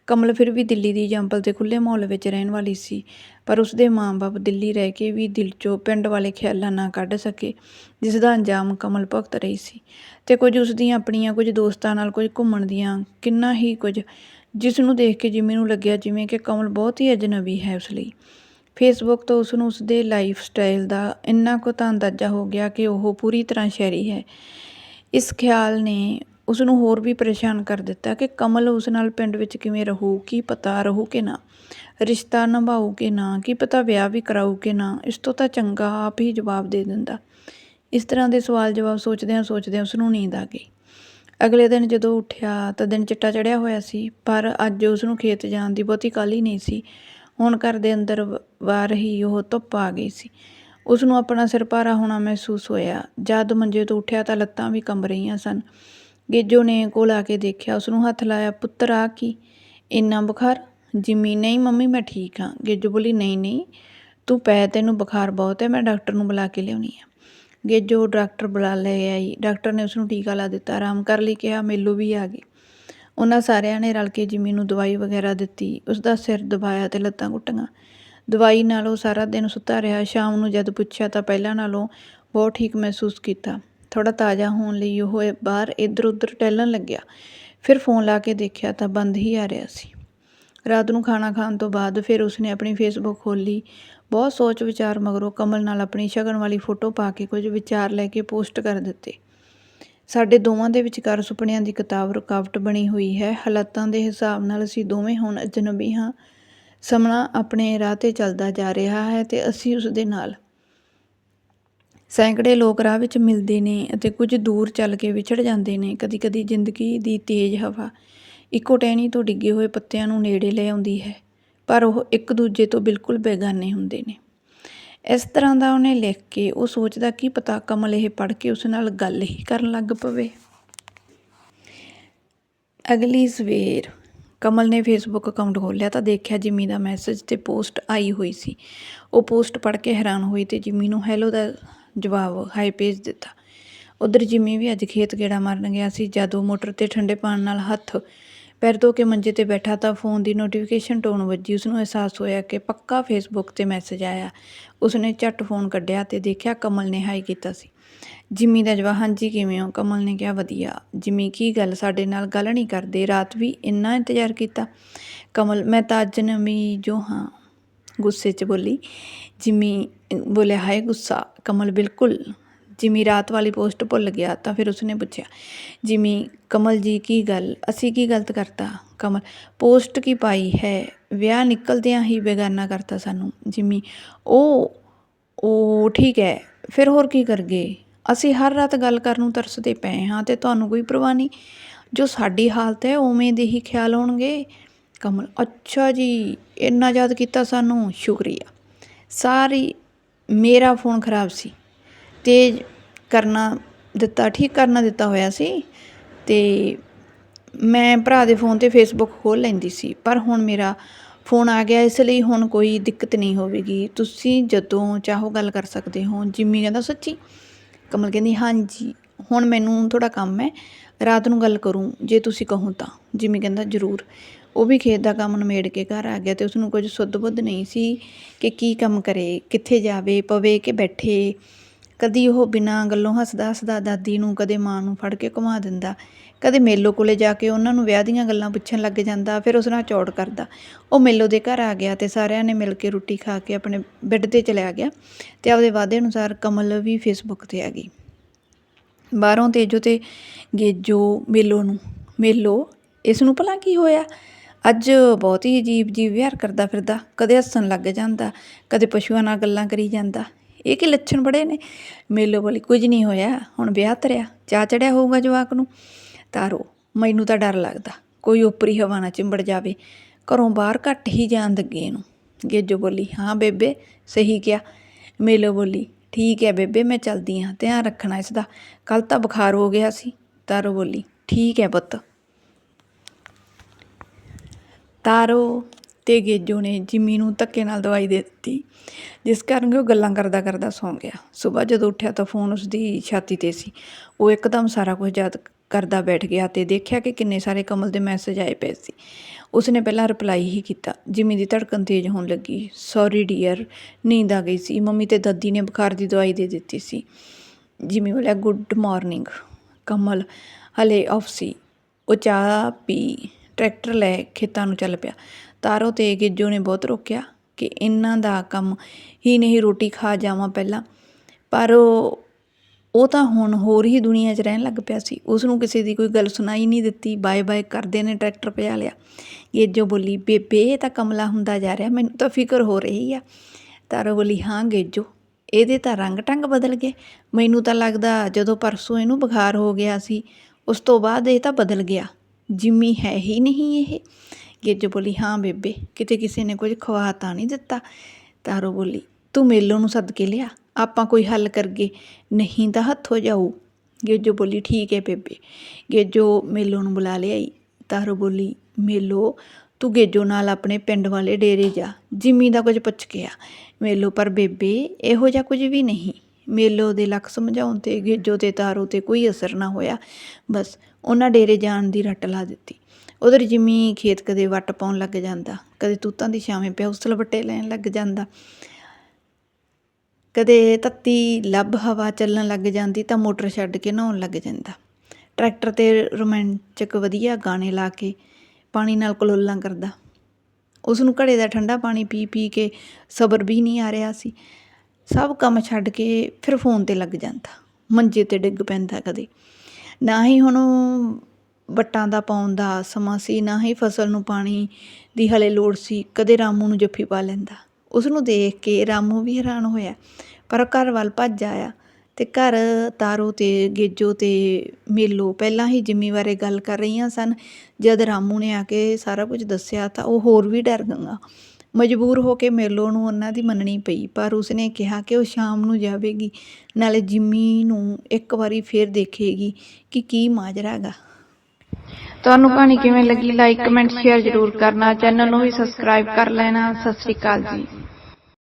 S2: ਕਮਲ ਫਿਰ ਵੀ ਦਿੱਲੀ ਦੀ ਜੰਪਲ ਤੇ ਖੁੱਲੇ ਮਾਹੌਲ ਵਿੱਚ ਰਹਿਣ ਵਾਲੀ ਸੀ, ਪਰ ਉਸਦੇ ਮਾਂ-ਬਾਪ ਦਿੱਲੀ ਰਹਿ ਕੇ ਵੀ ਦਿਲ 'ਚੋਂ ਪਿੰਡ ਵਾਲੇ ਖਿਆਲਾਂ ਨਾ ਕੱਢ ਸਕੇ ਜਿਸ ਦਾ ਅੰਜਾਮ ਕਮਲ ਭੁਗਤ ਰਹੀ ਸੀ। ਤੇ ਕੁਝ ਉਸ ਦੀਆਂ ਆਪਣੀਆਂ ਕੁਝ ਦੋਸਤਾਂ ਨਾਲ ਕੁਝ ਘੁੰਮਣ ਦੀਆਂ ਕਿੰਨਾ ਹੀ ਕੁਝ ਜਿਸ ਨੂੰ ਦੇਖ ਕੇ ਜਿਵੇਂ ਨੂੰ ਲੱਗਿਆ ਜਿਵੇਂ ਕਿ ਕਮਲ ਬਹੁਤ ਹੀ ਅਜਨਬੀ ਹੈ ਉਸ ਲਈ। ਫੇਸਬੁੱਕ ਤੋਂ ਉਸ ਨੂੰ ਉਸਦੇ ਲਾਈਫ ਸਟਾਈਲ ਦਾ ਇੰਨਾ ਕੁ ਤਾਂ ਅੰਦਾਜ਼ਾ ਹੋ ਗਿਆ ਕਿ ਉਹ ਪੂਰੀ ਤਰ੍ਹਾਂ ਸ਼ਹਿਰੀ ਹੈ। ਇਸ ਖਿਆਲ ਨੇ ਉਸ ਨੂੰ ਹੋਰ ਵੀ ਪਰੇਸ਼ਾਨ ਕਰ ਦਿੱਤਾ ਕਿ ਕਮਲ ਉਸ ਨਾਲ ਪਿੰਡ ਵਿੱਚ ਕਿਵੇਂ ਰਹੂ, ਕੀ ਪਤਾ ਰਹੂ ਕਿ ਨਾ। ਰਿਸ਼ਤਾ ਨਿਭਾਊ ਕਿ ਨਾ, ਕੀ ਪਤਾ ਵਿਆਹ ਵੀ ਕਰਾਊ ਕਿ ਨਾ, ਇਸ ਤੋਂ ਤਾਂ ਚੰਗਾ ਆਪ ਹੀ ਜਵਾਬ ਦੇ ਦਿੰਦਾ। ਇਸ ਤਰ੍ਹਾਂ ਦੇ ਸਵਾਲ ਜਵਾਬ ਸੋਚਦਿਆਂ ਸੋਚਦਿਆਂ ਉਸ ਨੂੰ ਨੀਂਦ ਆ ਗਈ। ਅਗਲੇ ਦਿਨ ਜਦੋਂ ਉੱਠਿਆ ਤਾਂ ਦਿਨ ਚਿੱਟਾ ਚੜਿਆ ਹੋਇਆ ਸੀ, ਪਰ ਅੱਜ ਉਸ ਨੂੰ ਖੇਤ ਜਾਣ ਦੀ ਬਹੁਤੀ ਕਾਹਲੀ ਨਹੀਂ ਸੀ। ਹੁਣ ਘਰ ਦੇ ਅੰਦਰ ਵ- ਵਾਰ ਹੀ ਉਹ ਧੁੱਪ ਆ ਗਈ ਸੀ। ਉਸ ਨੂੰ ਆਪਣਾ ਸਿਰ ਭਾਰਾ ਹੋਣਾ ਮਹਿਸੂਸ ਹੋਇਆ। ਜਦ ਮੰਜੇ ਤੋਂ ਉੱਠਿਆ ਤਾਂ ਲੱਤਾਂ ਵੀ ਕੰਬ ਰਹੀਆਂ ਸਨ। ਗੇਜੋ ਨੇ ਕੋਲ ਆ ਕੇ ਦੇਖਿਆ ਉਸ ਨੂੰ ਹੱਥ ਲਾਇਆ, ਪੁੱਤਰ, ਆ ਕੀ? ਇੰਨਾ ਬੁਖਾਰ? ਜਿੰਮੀ, ਨਹੀਂ ਮੰਮੀ, ਮੈਂ ਠੀਕ ਹਾਂ। ਗੇਜੋ ਬੋਲੀ, ਨਹੀਂ ਨਹੀਂ, ਤੂੰ ਪੈ ਤੈਨੂੰ ਬੁਖਾਰ ਬਹੁਤ ਹੈ, ਮੈਂ ਡਾਕਟਰ ਨੂੰ ਬੁਲਾ ਕੇ ਲਿਆਉਣੀ ਆ। ਗੇਜੋ ਡਾਕਟਰ ਬੁਲਾ ਲੈ ਆਈ। ਡਾਕਟਰ ਨੇ ਉਸ ਨੂੰ ਟੀਕਾ ਲਾ ਦਿੱਤਾ, ਆਰਾਮ ਕਰ ਲਈ, ਕਿਹਾ, ਮੇਲੂ ਵੀ ਆ ਗਈ ਉਹਨਾਂ ਸਾਰਿਆਂ ਨੇ ਰਲ ਕੇ ਜਿੰਮੀ ਨੂੰ ਦਵਾਈ ਵਗੈਰਾ ਦਿੱਤੀ। ਉਸ ਦਾ ਸਿਰ ਦਬਾਇਆ ਤੇ ਲੱਤਾਂ ਘੁੱਟੀਆਂ ਦਵਾਈ ਨਾਲ ਉਹ ਸਾਰਾ ਦਿਨ ਸੁੱਤਾ ਰਿਹਾ। ਸ਼ਾਮ ਨੂੰ ਜਦ ਪੁੱਛਿਆ ਤਾਂ ਪਹਿਲਾਂ ਨਾਲੋਂ ਬਹੁਤ ਠੀਕ ਮਹਿਸੂਸ ਕੀਤਾ। ਥੋੜਾ ਤਾਜ਼ਾ ਹੋਣ ਲਈ ਉਹ ਬਾਹਰ ਇੱਧਰ ਉੱਧਰ ਟਹਿਲਣ ਲੱਗਿਆ। ਫਿਰ ਫੋਨ ਲਾ ਕੇ ਦੇਖਿਆ ਤਾਂ ਬੰਦ ਹੀ ਆ ਰਿਹਾ ਸੀ। ਰਾਤ ਨੂੰ ਖਾਣਾ ਖਾਣ ਤੋਂ ਬਾਅਦ ਫਿਰ ਉਸਨੇ ਆਪਣੀ ਫੇਸਬੁੱਕ ਖੋਲ੍ਹੀ। ਬਹੁਤ ਸੋਚ ਵਿਚਾਰ ਮਗਰੋਂ ਕਮਲ ਨਾਲ ਆਪਣੀ ਸ਼ਗਨ ਵਾਲੀ ਫੋਟੋ ਪਾ ਕੇ ਕੁਝ ਵਿਚਾਰ ਲੈ ਕੇ ਪੋਸਟ ਕਰ ਦਿੱਤੇ। ਸਾਡੇ ਦੋਵਾਂ ਦੇ ਵਿਚਕਾਰ ਸੁਪਨਿਆਂ ਦੀ ਕਿਤਾਬ ਰੁਕਾਵਟ ਬਣੀ ਹੋਈ ਹੈ। ਹਾਲਾਤਾਂ ਦੇ ਹਿਸਾਬ ਨਾਲ ਅਸੀਂ ਦੋਵੇਂ ਹੁਣ ਅਜਨਬੀ ਹਾਂ। ਸਮਣਾ ਆਪਣੇ ਰਾਹ ਤੇ ਚੱਲਦਾ ਜਾ ਰਿਹਾ ਹੈ ਤੇ ਅਸੀਂ ਉਸ ਦੇ ਨਾਲ ਸੈਂਕੜੇ ਲੋਕ ਰਾਹ ਵਿੱਚ ਮਿਲਦੇ ਨੇ ਅਤੇ ਕੁਝ ਦੂਰ ਚੱਲ ਕੇ ਵਿਛੜ ਜਾਂਦੇ ਨੇ। ਕਦੀ-ਕਦੀ ਜ਼ਿੰਦਗੀ ਦੀ ਤੇਜ਼ ਹਵਾ ਇੱਕੋ ਟਹਿਣੀ ਤੋਂ ਡਿੱਗੇ ਹੋਏ ਪੱਤਿਆਂ ਨੂੰ ਨੇੜੇ ਲੈ ਆਉਂਦੀ ਹੈ, ਪਰ ਉਹ ਇੱਕ ਦੂਜੇ ਤੋਂ ਬਿਲਕੁਲ ਬੇਗਾਨੇ ਹੁੰਦੇ ਨੇ। ਇਸ ਤਰ੍ਹਾਂ ਦਾ ਉਹਨੇ ਲਿਖ ਕੇ ਉਹ ਸੋਚਦਾ ਕੀ ਪਤਾ ਕਮਲ ਇਹ ਪੜ੍ਹ ਕੇ ਉਸ ਨਾਲ ਗੱਲ ਹੀ ਕਰਨ ਲੱਗ ਪਵੇ। ਅਗਲੀ ਸਵੇਰ ਕਮਲ ਨੇ ਫੇਸਬੁੱਕ ਅਕਾਊਂਟ ਖੋਲ੍ਹਿਆ ਤਾਂ ਦੇਖਿਆ ਜਿਮੀ ਦਾ ਮੈਸੇਜ ਤੇ ਪੋਸਟ ਆਈ ਹੋਈ ਸੀ। ਉਹ ਪੋਸਟ ਪੜ੍ਹ ਕੇ ਹੈਰਾਨ ਹੋਈ ਤੇ ਜਿੰਮੀ ਨੂੰ ਹੈਲੋ ਦਾ ਜਵਾਬ ਹਾਈ ਭੇਜ ਦਿੱਤਾ। ਉਧਰ ਜਿੰਮੀ ਵੀ ਅੱਜ ਖੇਤ ਗੇੜਾ ਮਾਰਨ ਗਿਆ ਸੀ। ਜਦੋਂ ਮੋਟਰ ਤੇ ਠੰਡੇ ਪਾਣੀ ਨਾਲ ਹੱਥ ਪੈਰ ਧੋ ਕੇ ਮੰਜੇ ਤੇ ਬੈਠਾ ਤਾਂ ਫੋਨ ਦੀ ਨੋਟੀਫਿਕੇਸ਼ਨ ਟੋਨ ਵੱਜੀ। ਉਸ ਨੂੰ ਅਹਿਸਾਸ ਹੋਇਆ ਕਿ ਪੱਕਾ ਫੇਸਬੁੱਕ ਤੇ ਮੈਸੇਜ ਆਇਆ। ਉਸਨੇ ਝੱਟ ਫੋਨ ਕੱਢਿਆ ਤੇ ਦੇਖਿਆ ਕਮਲ ਨੇ ਹਾਈ ਕੀਤਾ ਸੀ। ਜਿੰਮੀ ਦਾ ਜਵਾਬ, ਹਾਂਜੀ, ਕਿਵੇਂ ਹੋ? ਕਮਲ ਨੇ ਕਿਹਾ, ਵਧੀਆ। ਜਿੰਮੀ, ਕੀ ਗੱਲ? ਸਾਡੇ ਨਾਲ ਗੱਲ ਨਹੀਂ ਕਰਦੇ। ਰਾਤ ਵੀ ਇੰਨਾ ਇੰਤਜ਼ਾਰ ਕੀਤਾ? ਕਮਲ, ਮੈਂ ਤਾਂ ਅੱਜ ਨਵੀਂ ਜੋ ਹਾਂ, ਗੁੱਸੇ 'ਚ ਬੋਲੀ। ਜਿੰਮੀ ਬੋਲਿਆ ਹਾਏ ਗੁੱਸਾ ਕਮਲ ਬਿਲਕੁਲ ਜਿਮੀ ਰਾਤ ਵਾਲੀ ਪੋਸਟ ਭੁੱਲ ਗਿਆ ਤਾਂ ਫਿਰ ਉਸਨੇ ਪੁੱਛਿਆ ਜਿਮੀ ਕਮਲ ਜੀ ਕੀ ਗੱਲ ਅਸੀਂ ਕੀ ਗਲਤ ਕਰਤਾ ਕਮਲ ਪੋਸਟ ਕੀ ਪਾਈ ਹੈ ਵਿਆਹ ਨਿਕਲਦਿਆਂ ਹੀ ਬੇਗਾਨਾ ਕਰਤਾ ਸਾਨੂੰ ਜਿਮੀ ਉਹ ਉਹ ਠੀਕ ਹੈ ਫਿਰ ਹੋਰ ਕੀ ਕਰਗੇ ਅਸੀਂ ਹਰ ਰਾਤ ਗੱਲ ਕਰਨ ਨੂੰ ਤਰਸਦੇ ਪਏ ਹਾਂ ਤੇ ਤੁਹਾਨੂੰ ਕੋਈ ਪਰਵਾਹ ਨਹੀਂ ਜੋ ਸਾਡੀ ਹਾਲਤ ਹੈ ਉਵੇਂ ਦੇ ਹੀ ਖਿਆਲ ਹੋਣਗੇ ਕਮਲ ਅੱਛਾ ਜੀ ਇੰਨਾ ਯਾਦ ਕੀਤਾ ਸਾਨੂੰ ਸ਼ੁਕਰੀਆ ਸਾਰੀ ਮੇਰਾ ਫੋਨ ਖਰਾਬ ਸੀ ਤੇਜ਼ ਕਰਨਾ ਦਿੱਤਾ, ਠੀਕ ਕਰਨਾ ਦਿੱਤਾ ਹੋਇਆ ਸੀ ਤੇ ਮੈਂ ਭਰਾ ਦੇ ਫੋਨ ਤੇ ਫੇਸਬੁੱਕ ਖੋਲ ਲੈਂਦੀ ਸੀ, ਪਰ ਹੁਣ ਮੇਰਾ ਫੋਨ ਆ ਗਿਆ, ਇਸ ਲਈ ਹੁਣ ਕੋਈ ਦਿੱਕਤ ਨਹੀਂ ਹੋਵੇਗੀ। ਤੁਸੀਂ ਜਦੋਂ ਚਾਹੋ ਗੱਲ ਕਰ ਸਕਦੇ ਹੋ। ਜਿੰਮੀ ਕਹਿੰਦਾ, ਸੱਚੀ? ਕਮਲ ਕਹਿੰਦੀ, ਹਾਂਜੀ, ਹੁਣ ਮੈਨੂੰ ਥੋੜਾ ਕੰਮ ਹੈ, ਰਾਤ ਨੂੰ ਗੱਲ ਕਰੂੰ, ਜੇ ਤੁਸੀਂ ਕਹੋ ਤਾਂ। ਜਿਮੀ ਕਹਿੰਦਾ, ਜ਼ਰੂਰ। ਉਹ ਵੀ ਖੇਤ ਦਾ ਕੰਮ ਨਿਮੇੜ ਕੇ ਘਰ ਆ ਗਿਆ ਤੇ ਉਸ ਨੂੰ ਕੁਝ ਸੁੱਧ ਬੁੱਧ ਨਹੀਂ ਸੀ ਕਿ ਕੀ ਕੰਮ ਕਰੇ, ਕਿੱਥੇ ਜਾਵੇ, ਪਵੇ ਕਿ ਬੈਠੇ। ਕਦੀ ਉਹ ਬਿਨਾਂ ਗੱਲੋਂ ਹੱਸਦਾ ਹੱਸਦਾ ਦਾਦੀ ਨੂੰ, ਕਦੇ ਮਾਂ ਨੂੰ ਫੜ ਕੇ ਘੁਮਾ ਦਿੰਦਾ। ਕਦੇ ਮੇਲੋ ਕੋਲੇ ਜਾ ਕੇ ਉਹਨਾਂ ਨੂੰ ਵਿਆਹ ਦੀਆਂ ਗੱਲਾਂ ਪੁੱਛਣ ਲੱਗ ਜਾਂਦਾ, ਫਿਰ ਉਸ ਨਾਲ ਚੌੜ ਕਰਦਾ। ਉਹ ਮੇਲੋ ਦੇ ਘਰ ਆ ਗਿਆ ਤੇ ਸਾਰਿਆਂ ਨੇ ਮਿਲ ਕੇ ਰੋਟੀ ਖਾ ਕੇ ਆਪਣੇ ਬੈੱਡ ਤੇ ਚਲਿਆ ਗਿਆ ਤੇ ਆਪਦੇ ਵਾਅਦੇ ਅਨੁਸਾਰ ਕਮਲ ਵੀ ਫੇਸਬੁੱਕ ਤੇ ਆ ਗਈ। ਬਾਹਰੋਂ ਤੇਜੋ ਤੇ ਗੇਜੋ ਮੇਲੋ ਨੂੰ, ਮੇਲੋ, ਇਸ ਨੂੰ ਭਲਾ ਕੀ ਹੋਇਆ? ਅੱਜ ਬਹੁਤ ਹੀ ਅਜੀਬ ਜੀਵ ਵਿਹਾਰ ਕਰਦਾ ਫਿਰਦਾ, ਕਦੇ ਹੱਸਣ ਲੱਗ ਜਾਂਦਾ, ਕਦੇ ਪਸ਼ੂਆਂ ਨਾਲ ਗੱਲਾਂ ਕਰੀ ਜਾਂਦਾ। ਇਹ ਕੀ ਲੱਛਣ ਬੜੇ ਨੇ? ਮੇਲੋ ਬੋਲੀ, ਕੁਝ ਨਹੀਂ ਹੋਇਆ, ਹੁਣ ਵਿਆਹ ਤਰਿਆ ਚਾਹ ਚੜਿਆ ਹੋਊਗਾ ਜਵਾਕ ਨੂੰ? ਤਾਰੋ, ਮੈਨੂੰ ਤਾਂ ਡਰ ਲੱਗਦਾ, ਕੋਈ ਉਪਰੀ ਹਵਾ ਨਾ ਚਿੰਬੜ ਜਾਵੇ, ਘਰੋਂ ਬਾਹਰ ਘੱਟ ਹੀ ਜਾਣ ਲੱਗੇ ਇਹਨੂੰ। ਗੇਜੋ ਬੋਲੀ, ਹਾਂ ਬੇਬੇ, ਸਹੀ ਕਿਹਾ। ਮੇਲੋ ਬੋਲੀ, ਠੀਕ ਹੈ ਬੇਬੇ, ਮੈਂ ਚਲਦੀ ਹਾਂ, ਧਿਆਨ ਰੱਖਣਾ ਇਸ ਦਾ ਕੱਲ ਤਾਂ ਬੁਖਾਰ ਹੋ ਗਿਆ ਸੀ। ਤਾਰੋ ਬੋਲੀ, ਠੀਕ ਹੈ ਪੁੱਤ। ਤਾਰੋ ਅਤੇ ਗੇਜੋ ਨੇ ਜਿਮੀ ਨੂੰ ਧੱਕੇ ਨਾਲ ਦਵਾਈ ਦੇ ਦਿੱਤੀ। ਜਿਸ ਕਾਰਨ ਕਿ ਉਹ ਗੱਲਾਂ ਕਰਦਾ ਕਰਦਾ ਸੌਂ ਗਿਆ। ਸਵੇਰ ਜਦੋਂ ਉੱਠਿਆ ਤਾਂ ਫੋਨ ਉਸਦੀ ਛਾਤੀ ਤੇ ਸੀ। ਉਹ ਇੱਕਦਮ ਸਾਰਾ ਕੁਝ ਯਾਦ ਕਰਦਾ ਬੈਠ ਗਿਆ ਤੇ ਦੇਖਿਆ ਕਿ ਕਿੰਨੇ ਸਾਰੇ ਕਮਲ ਦੇ ਮੈਸੇਜ ਆਏ ਪਏ ਸੀ। ਉਸਨੇ ਪਹਿਲਾਂ ਰਿਪਲਾਈ ਹੀ ਕੀਤਾ। ਜਿਮੀ ਦੀ ਧੜਕਣ ਤੇਜ਼ ਹੋਣ ਲੱਗੀ। ਸੌਰੀ ਡੀਅਰ ਨੀਂਦ ਆ ਗਈ ਸੀ। ਮੰਮੀ ਤੇ ਦਾਦੀ ਨੇ ਬੁਖਾਰ ਦੀ ਦਵਾਈ ਦੇ ਦਿੱਤੀ ਸੀ। ਜਿਮੀ ਬੋਲਿਆ ਗੁੱਡ ਮਾਰਨਿੰਗ ਕਮਲ। ਹਲੇ ਆਫ ਸੀ। ਉਹ ਚਾਹ ਪੀ ਟਰੈਕਟਰ ਲੈ ਖੇਤਾਂ ਨੂੰ ਚੱਲ ਪਿਆ। ਤਾਰੋ ਤੇ ਗਿੱਜੋ ਨੇ ਬਹੁਤ ਰੋਕਿਆ ਕਿ ਇਹਨਾਂ ਦਾ ਕੰਮ ਹੀ ਨਹੀਂ ਰੋਟੀ ਖਾ ਜਾਵਾਂ ਪਹਿਲਾਂ। ਪਰ ਉਹ ਤਾਂ ਹੁਣ ਹੋਰ ਹੀ ਦੁਨੀਆ 'ਚ ਰਹਿਣ ਲੱਗ ਪਿਆ ਸੀ। ਉਸ ਨੂੰ ਕਿਸੇ ਦੀ ਕੋਈ ਗੱਲ ਸੁਣਾਈ ਨਹੀਂ ਦਿੱਤੀ। ਬਾਏ ਬਾਏ ਕਰਦੇ ਨੇ ਟਰੈਕਟਰ ਭਜਾ ਲਿਆ। ਗੇਜੋ ਬੋਲੀ, ਬੇਬੇ, ਇਹ ਤਾਂ ਕਮਲਾ ਹੁੰਦਾ ਜਾ ਰਿਹਾ। ਮੈਨੂੰ ਤਾਂ ਫਿਕਰ ਹੋ ਰਹੀ ਆ। ਤਾਰੋ ਬੋਲੀ, ਹਾਂ ਗੇਜੋ, ਇਹਦੇ ਤਾਂ ਰੰਗ ਟੰਗ ਬਦਲ ਗਏ। ਮੈਨੂੰ ਤਾਂ ਲੱਗਦਾ ਜਦੋਂ ਪਰਸੋਂ ਇਹਨੂੰ ਬੁਖਾਰ ਹੋ ਗਿਆ ਸੀ, ਉਸ ਤੋਂ ਬਾਅਦ ਇਹ ਤਾਂ ਬਦਲ ਗਿਆ। ਜਿੰਮੀ ਹੈ ਹੀ ਨਹੀਂ ਇਹ। ਗੇਜੋ ਬੋਲੀ, ਹਾਂ ਬੇਬੇ, ਕਿਤੇ ਕਿਸੇ ਨੇ ਕੁਝ ਖਵਾ ਤਾਂ ਨਹੀਂ ਦਿੱਤਾ। ਤਾਰੋ ਬੋਲੀ, ਤੂੰ ਮੇਲੋ ਨੂੰ ਸੱਦ ਕੇ ਲਿਆ। ਆਪਾਂ ਕੋਈ ਹੱਲ ਕਰਗੇ। ਨਹੀਂ ਤਾਂ ਹੱਥੋਂ ਜਾਊ। ਗੇਜੋ ਬੋਲੀ, ਠੀਕ ਹੈ ਬੇਬੇ। ਗੇਜੋ ਮੇਲੋ ਨੂੰ ਬੁਲਾ ਲਿਆਈ। ਤਾਰੋ ਬੋਲੀ, ਮੇਲੋ, ਤੂੰ ਗੇਜੋ ਨਾਲ ਆਪਣੇ ਪਿੰਡ ਵਾਲੇ ਡੇਰੇ ਜਾ। ਜਿੰਮੀ ਦਾ ਕੁਝ ਪੁੱਛ ਕੇ ਆ। ਮੇਲੋ, ਪਰ ਬੇਬੇ, ਇਹੋ ਜਿਹਾ ਕੁਝ ਵੀ ਨਹੀਂ। ਮੇਲੋ ਦੇ ਲੱਖ ਸਮਝਾਉਣ ਤੇ ਗੇਜੋ ਤੇ ਤਾਰੋ ਤੇ ਕੋਈ ਅਸਰ ਨਾ ਹੋਇਆ। ਬਸ ਉਹਨਾਂ ਡੇਰੇ ਜਾਣ ਦੀ ਰੱਟ ਲਾ ਦਿੱਤੀ। ਉਧਰ ਜਿਮੀ ਖੇਤ ਕਦੇ ਵੱਟ ਪਾਉਣ ਲੱਗ ਜਾਂਦਾ, ਕਦੇ ਤੂਤਾਂ ਦੀ ਛਾਵੇਂ ਪਿਆ ਉਸ ਵੱਟੇ ਲੈਣ ਲੱਗ ਜਾਂਦਾ। ਕਦੇ ਤੱਤੀ ਲੱਭ ਹਵਾ ਚੱਲਣ ਲੱਗ ਜਾਂਦੀ ਤਾਂ ਮੋਟਰ ਛੱਡ ਕੇ ਨਹਾਉਣ ਲੱਗ ਜਾਂਦਾ। ਟਰੈਕਟਰ ਤੇ ਰੋਮਾਂਚਕ ਵਧੀਆ ਗਾਣੇ ਲਾ ਕੇ ਪਾਣੀ ਨਾਲ ਕਲੋਲਾਂ ਕਰਦਾ। ਉਸ ਨੂੰ ਘੜੇ ਦਾ ਠੰਡਾ ਪਾਣੀ ਪੀ ਪੀ ਕੇ ਸਬਰ ਵੀ ਨਹੀਂ ਆ ਰਿਹਾ ਸੀ। ਸਭ ਕੰਮ ਛੱਡ ਕੇ ਫਿਰ ਫੋਨ ਤੇ ਲੱਗ ਜਾਂਦਾ। ਮੰਜੇ ਤੇ ਡਿੱਗ ਪੈਂਦਾ ਕਦੇ। ਨਾ ਹੀ ਹੁਣ ਵੱਟਾਂ ਦਾ ਪਾਉਣ ਦਾ ਸਮਾਂ ਸੀ, ਨਾ ਹੀ ਫਸਲ ਨੂੰ ਪਾਣੀ ਦੀ ਹਲੇ ਲੋੜ ਸੀ, ਕਦੇ ਰਾਮੂ ਨੂੰ ਜੱਫੀ ਪਾ ਲੈਂਦਾ। ਉਸ ਨੂੰ ਦੇਖ ਕੇ ਰਾਮੂ ਵੀ ਹੈਰਾਨ ਹੋਇਆ, ਪਰ ਉਹ ਘਰ ਵੱਲ ਭੱਜ ਆਇਆ ਤੇ ਘਰ ਤਾਰੋ ਤੇ ਗੇਜੋ ਤੇ ਮੇਲੋ ਪਹਿਲਾਂ ਹੀ ਜਿੰਮੀ ਬਾਰੇ ਗੱਲ ਕਰ ਰਹੀਆਂ ਸਨ। ਜਦ ਰਾਮੂ ਨੇ ਆ ਕੇ ਸਾਰਾ ਕੁਝ ਦੱਸਿਆ ਤਾਂ ਉਹ ਹੋਰ ਵੀ ਡਰ ਗੰਗਾ ਮਜਬੂਰ ਹੋ ਕੇ ਮੇਲੋ ਨੂੰ ਉਹਨਾਂ ਦੀ ਮੰਨਣੀ ਪਈ ਪਰ ਉਸਨੇ ਕਿਹਾ ਕਿ ਉਹ ਸ਼ਾਮ ਨੂੰ ਜਾਵੇਗੀ ਨਾਲੇ ਜਿੰਮੀ ਨੂੰ ਇੱਕ ਵਾਰੀ ਫੇਰ ਦੇਖੇਗੀ ਕਿ ਕੀ ਮਾਜਰਾ ਹੈਗਾ।
S1: ਤੁਹਾਨੂੰ ਕਹਾਣੀ ਕਿਵੇਂ ਲੱਗੀ? ਲਾਈਕ ਕਮੈਂਟ ਸ਼ੇਅਰ ਜ਼ਰੂਰ ਕਰਨਾ। ਚੈਨਲ ਨੂੰ ਵੀ ਸਬਸਕ੍ਰਾਈਬ ਕਰ ਲੈਣਾ। ਸਤਿ ਸ਼੍ਰੀ ਅਕਾਲ ਜੀ।